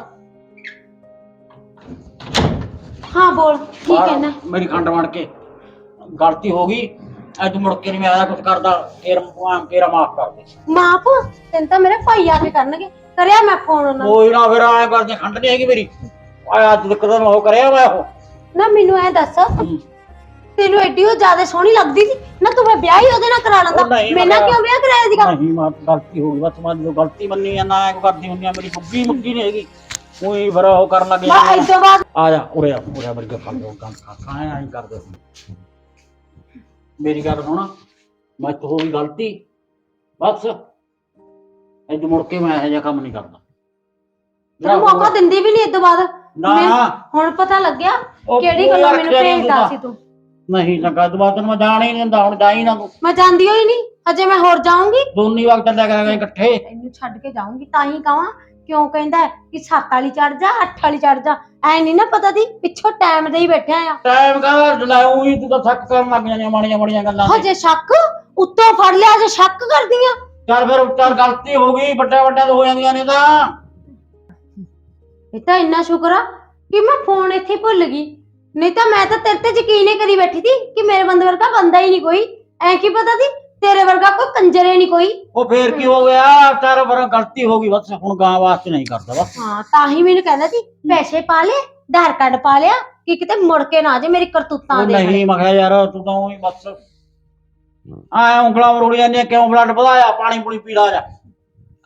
[SPEAKER 1] ਹਾਂ ਬੋਲ ਕੀ
[SPEAKER 3] ਬਾਹਰ
[SPEAKER 1] ਕਹਿਣਾ
[SPEAKER 3] ਮੇਰੀ ਖੰਡ ਬਣ ਕੇ। ਗਲਤੀ ਹੋ ਗਈ। ਅੱਜ ਮੁੜ ਕੇ ਨਹੀਂ ਮੈਂ ਆਦਾ ਕੁਝ ਕਰਦਾ। ਫੇਰ ਮਾਂ ਕੇਰਾ ਮਾਫ ਕਰ ਦੇ
[SPEAKER 1] ਮਾਪ ਤੈਨੂੰ ਤਾਂ ਮੇਰੇ ਭਾਈ ਆ ਕੇ ਕਰਨਗੇ। ਕਰਿਆ ਮੈਂ ਫੋਨ ਉਹਨਾਂ ਨੂੰ।
[SPEAKER 3] ਕੋਈ ਨਾ ਫਿਰ ਆਏ ਕਰਦੇ ਖੰਡ ਨਹੀਂ ਹੈਗੀ ਮੇਰੀ। ਆ ਅੱਜ ਤੱਕ ਤਾਂ ਉਹ ਕਰਿਆ ਮੈਂ ਉਹ
[SPEAKER 1] ਨਾ ਮੈਨੂੰ ਐ ਦੱਸ।
[SPEAKER 3] ਹੂੰ।
[SPEAKER 1] ਤੈਨੂੰ ਐਡੀ ਉਹ ਜ਼ਿਆਦਾ ਸੋਹਣੀ ਲੱਗਦੀ ਸੀ? ਨਾ ਤੂੰ ਮੈਂ ਵਿਆਹ ਹੀ ਉਹਦੇ ਨਾਲ ਕਰਾ
[SPEAKER 3] ਉਹ
[SPEAKER 1] ਲੈਂਦਾ
[SPEAKER 3] ਨਹੀਂ,
[SPEAKER 1] ਮੇਰੇ ਨਾਲ
[SPEAKER 3] ਮੈਂ-
[SPEAKER 1] ਕਿਉਂ ਵਿਆਹ ਕਰਾਇਆ ਸੀਗਾ?
[SPEAKER 3] ਨਹੀਂ ਮਾਂ ਗਲਤੀ ਹੋ ਗਈ। ਬਸ ਮੈਂ ਜੋ ਗਲਤੀ ਮੰਨੀ ਆ ਨਾ ਇਹ ਕਰਦੀ ਹੁੰਦੀ ਆ ਮੇਰੀ ਬੁੱਗੀ ਮੁੱਗੀ ਨਹੀਂ ਹੈਗੀ। ਕੋਈ ਫਿਰ ਉਹ ਕਰਨ ਲੱਗ
[SPEAKER 1] ਮੈਂ
[SPEAKER 3] ਜਾਂਦੀ ਆ।
[SPEAKER 1] ਇਦੋਂ ਬਾਅਦ
[SPEAKER 3] ਆ ਜਾ ਉਰੇ ਆ ਉਰੇ ਆ ਮੇਰੇ ਕੋਲ ਕੰਮ ਐਂ ਐਂ ਕਰਦੇ ਸੀ। ਮੇਰੀ ਗੱਲ ਸੁਣ ਮੈਂ ਤੋਂ ਹੋ ਗਈ ਗਲਤੀ ਬਸ। ਅੱਜ ਮੁੜ ਕੇ ਮੈਂ ਇਹੋ ਜਿਹਾ ਕੰਮ ਨਹੀਂ ਕਰਦਾ।
[SPEAKER 1] ਤੈਨੂੰ ਮੌਕਾ ਦਿੰਦੀ ਵੀ ਨਹੀਂ ਇਦੋਂ ਬਾਅਦ।
[SPEAKER 3] ਨਾ
[SPEAKER 1] ਹੁਣ ਪਤਾ ਲੱਗਿਆ
[SPEAKER 3] ਉਹ
[SPEAKER 1] ਕਿਹੜੀ ਗੱਲੋਂ ਮੈਨੂੰ ਭੇਜਦਾ ਸੀ ਤੂੰ।
[SPEAKER 3] ਨਹੀਂ ਲੱਗਾ ਦੁਬਾਰਾ ਤੈਨੂੰ ਮੈਂ ਜਾਣ ਹੀ ਨਹੀਂ ਦਿੰਦਾ ਹੁਣ ਜਾ ਹੀ ਨਾ ਤੂੰ।
[SPEAKER 1] ਮੈਂ ਜਾਂਦੀ ਹੋਈ ਨਹੀਂ ਅਜੇ ਮੈਂ ਹੋਰ ਜਾਊਂਗੀ।
[SPEAKER 3] ਦੋਨੀ ਵਕਤ ਚੱਲਿਆ ਕਰਾਂਗੇ ਇਕੱਠੇ।
[SPEAKER 1] ਤੈਨੂੰ ਛੱਡ ਕੇ ਜਾਊਂਗੀ ਤਾਂ ਹੀ ਕਹਾਂ ਕਿਉਂ ਕਹਿੰਦਾ ਹੈ ਕਿ 7 ਵਾਲੀ ਚੜ ਜਾ 8 ਵਾਲੀ ਚੜ ਜਾ ਐ ਨਹੀਂ ਨਾ ਪਤਾ ਦੀ ਪਿੱਛੋਂ ਟਾਈਮ ਦੇ ਹੀ ਬੈਠਿਆ ਆ।
[SPEAKER 3] ਟਾਈਮ ਕਾ ਲਾਉਂ ਹੀ ਤੂੰ ਤਾਂ ਥੱਕ ਕਰਨ ਲੱਗ ਜਾਂਦੀਆਂ ਮਾੜੀਆਂ ਮਾੜੀਆਂ ਗੱਲਾਂ ਤੇ।
[SPEAKER 1] ਹਜੇ ਸ਼ੱਕ? ਉੱਤੋਂ ਫੜ ਲਿਆ ਜੇ ਸ਼ੱਕ ਕਰਦੀਆਂ?
[SPEAKER 3] ਚੱਲ ਫਿਰ ਚੱਲ ਗਲਤੀ ਹੋ ਗਈ ਵੱਡਾ ਵੱਡਾ ਹੋ ਜਾਂਦੀਆਂ ਨੇ ਤਾਂ।
[SPEAKER 1] ਇਹ ਤਾਂ ਇੰਨਾ ਸ਼ੁਕਰ ਆ ਕਿ ਮੈਂ ਫੋਨ ਇੱਥੇ ਹੀ ਭੁੱਲ ਗਈ। ਨਹੀਂ ਤਾਂ ਮੈਂ ਤਾਂ ਤੇਰੇ ਤੇ ਯਕੀਨ ਹੀ ਕਰੀ ਬੈਠੀ ਸੀ ਕਿ ਮੇਰੇ ਬੰਦੇ ਵਰਗਾ ਬੰਦਾ ਹੀ ਨਹੀਂ ਕੋਈ। ਐ ਕੀ ਪਤਾ ਸੀ? ਤੇਰੇ ਵਰਗਾ ਕੋਈ ਕੰਜਰੇ ਨਹੀਂ ਕੋਈ।
[SPEAKER 3] ਉਹ ਫੇਰ ਕੀ ਹੋ ਗਿਆ? ਚੱਲ ਫਿਰ ਗਲਤੀ ਹੋ ਗਈ ਬਸ ਹੁਣ ਗਾਂ ਵਾਸਤੇ ਨਹੀਂ ਕਰਦਾ ਬਸ।
[SPEAKER 1] ਹਾਂ ਤਾਂ ਹੀ ਮੈਨੂੰ ਕਹਿੰਦਾ ਸੀ ਪੈਸੇ ਪਾ ਲੈ ਆਧਾਰ ਕਾਰਡ ਪਾ ਲਿਆ ਕਿ ਕਿਤੇ ਮੁੜ ਕੇ ਨਾ ਆ ਜੇ ਮੇਰੀ ਕਰਤੂਤਾਂ
[SPEAKER 3] ਉਹ
[SPEAKER 1] ਦੇ
[SPEAKER 3] ਨਹੀਂ ਮੈਂ ਕਿਹਾ ਯਾਰ ਤੂੰ ਤਾਂ ਉਹੀ ਬਸ। ਆ ਉਂਗਲਾਂ ਰੋੜੀਆਂ ਨੇ ਕਿਉਂ ਬਲੱਡ ਵਧਾਇਆ? ਪਾਣੀ ਪੂਣੀ ਪੀ ਲਾ ਜਾ।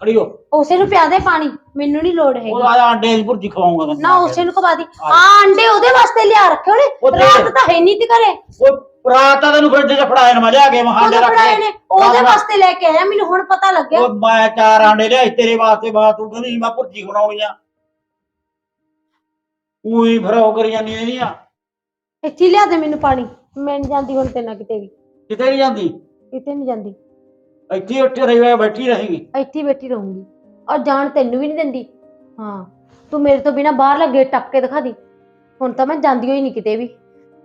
[SPEAKER 3] ਹੋ
[SPEAKER 1] ਉਸੇ ਨੂੰ ਪਿਆ ਦੇ ਪਾਣੀ ਮੈਨੂੰ ਨਹੀਂ ਲੋੜ ਹੈਗੀ।
[SPEAKER 3] ਉਹ ਆ ਅੰਡੇ ਦੀ ਭੁਰਜੀ ਖਵਾਉਂਗਾ ਤੈਨੂੰ
[SPEAKER 1] ਨਾ ਉਸੇ ਨੂੰ ਖਵਾ ਦੀ। ਆ ਅੰਡੇ ਉਹਦੇ ਵਾਸਤੇ ਲਿਆ ਰੱਖੇ
[SPEAKER 3] ਉਹ
[SPEAKER 1] ਉਹਨੇ
[SPEAKER 3] ਦੇ।
[SPEAKER 1] ਰਾਤ ਤਾਂ ਹੈ ਨਹੀਂ ਤੇ ਘਰੇ।
[SPEAKER 3] ਉਹ ਰਾਤ ਤਾਂ ਤੈਨੂੰ ਫਰਿੱਜ 'ਚ ਫੜਾਏ ਨੇ ਮੈਂ ਲਿਆ ਕੇ ਮਹਾਂਡੇ
[SPEAKER 1] ਉਹਦੇ
[SPEAKER 3] ਰੱਖ ਕੇ।
[SPEAKER 1] ਨੇ ਉਹਦੇ ਵਾਸਤੇ ਲੈ ਕੇ ਆਇਆ ਮੈਨੂੰ ਹੁਣ ਪਤਾ ਲੱਗਿਆ।
[SPEAKER 3] ਉਹ ਮੈਂ ਚਾਰ ਆਂਡੇ ਲਿਆਈ ਤੇਰੇ ਵਾਸਤੇ ਬਾਤ ਤੂੰ ਕਹਿੰਦੀ ਮੈਂ ਭੁਰਜੀ ਬਣਾਉਣੀ ਆ ਉਹੀ ਫਿਰ ਉਹ ਕਰੀ ਜਾਂਦੀ ਇਹਦੀਆਂ।
[SPEAKER 1] ਇੱਥੇ ਹੀ ਲਿਆ ਦੇ ਮੈਨੂੰ ਪਾਣੀ। ਮੈਂ ਨਹੀਂ ਜਾਂਦੀ ਹੁਣ ਤੇ ਨਾ ਕਿਤੇ ਵੀ।
[SPEAKER 3] ਕਿਤੇ ਨਹੀਂ ਜਾਂਦੀ?
[SPEAKER 1] ਕਿਤੇ ਨਹੀਂ ਜਾਂਦੀ।
[SPEAKER 3] ਇੱਥੇ ਉੱਠੇ ਰਹੀ ਹੋਇਆ ਬੈਠੀ ਰਹੇਗੀ।
[SPEAKER 1] ਇੱਥੇ ਹੀ ਬੈਠੀ ਰਹੂੰਗੀ। ਔਰ ਜਾਣ ਤੈਨੂੰ ਵੀ ਨਹੀਂ ਦਿੰਦੀ। ਹਾਂ ਤੂੰ ਮੇਰੇ ਤੋਂ ਬਿਨਾ ਬਾਹਰ ਲੱਗੇ ਟੱਪ ਕੇ ਦਿਖਾ ਦੀ। ਹੁਣ ਤਾਂ ਮੈਂ ਜਾਂਦੀ ਹੋਈ ਨਹੀਂ ਕਿਤੇ ਵੀ।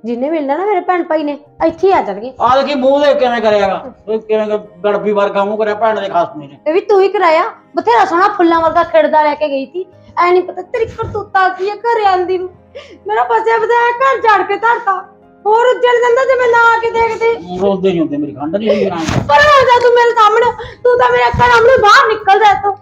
[SPEAKER 1] ਜਿੰਨੇ ਮਿਲਣਾ ਨਾ ਮੇਰੇ ਭੈਣ ਭਾਈ ਨੇ ਇੱਥੇ ਹੀ ਆ ਜਾਣਗੇ।
[SPEAKER 3] ਆ ਦੇਖੀ ਮੂੰਹ ਦੇ ਕਿਵੇਂ ਕਰਿਆਗਾ ਉਹ ਕਿਵੇਂ ਗੜਬੀ ਵਰਗਾ ਮੂੰਹ ਕਰਿਆ ਭੈਣ ਦੇ ਖਾਸਮੇ ਨੇ
[SPEAKER 1] ਇਹ ਵੀ ਤੂੰ ਹੀ ਕਰਾਇਆ। ਬਥੇਰਾ ਸੋਹਣਾ ਫੁੱਲਾਂ ਵਰਗਾ ਖਿੜਦਾ ਲੈ ਕੇ ਗਈ ਸੀ। ਐ ਨਹੀਂ ਪਤਾ ਤੇਰੀ ਕਰਤੂਤਾ ਕੀ ਹੈ ਘਰੇ ਆਂਦੀ ਨੂੰ। ਮੇਰਾ ਫਸਿਆ ਬਤਾਇਆ ਘਰ ਝਾੜ ਕੇ ਧਰਤਾ। ਹੋਰ ਉੱਜੜ ਜਾਂਦਾ ਜੇ ਮੈਂ ਨਾ ਆ ਕੇ ਦੇਖਦੀ।
[SPEAKER 3] ਰੋਦੇ ਨਹੀਂ ਹੁੰਦੇ ਮੇਰੀ ਖੰਡ ਨਹੀਂ ਹੋਈ ਨਾ
[SPEAKER 1] ਪਰ ਆ ਜਾ ਤੂੰ ਮੇਰੇ ਸਾਹਮਣੇ ਤੂੰ ਤਾਂ ਮੇਰੇ ਅੱਖਾਂ ਸਾਹਮਣੇ ਬਾਹਰ ਨਿਕਲ ਜਾ ਤੂੰ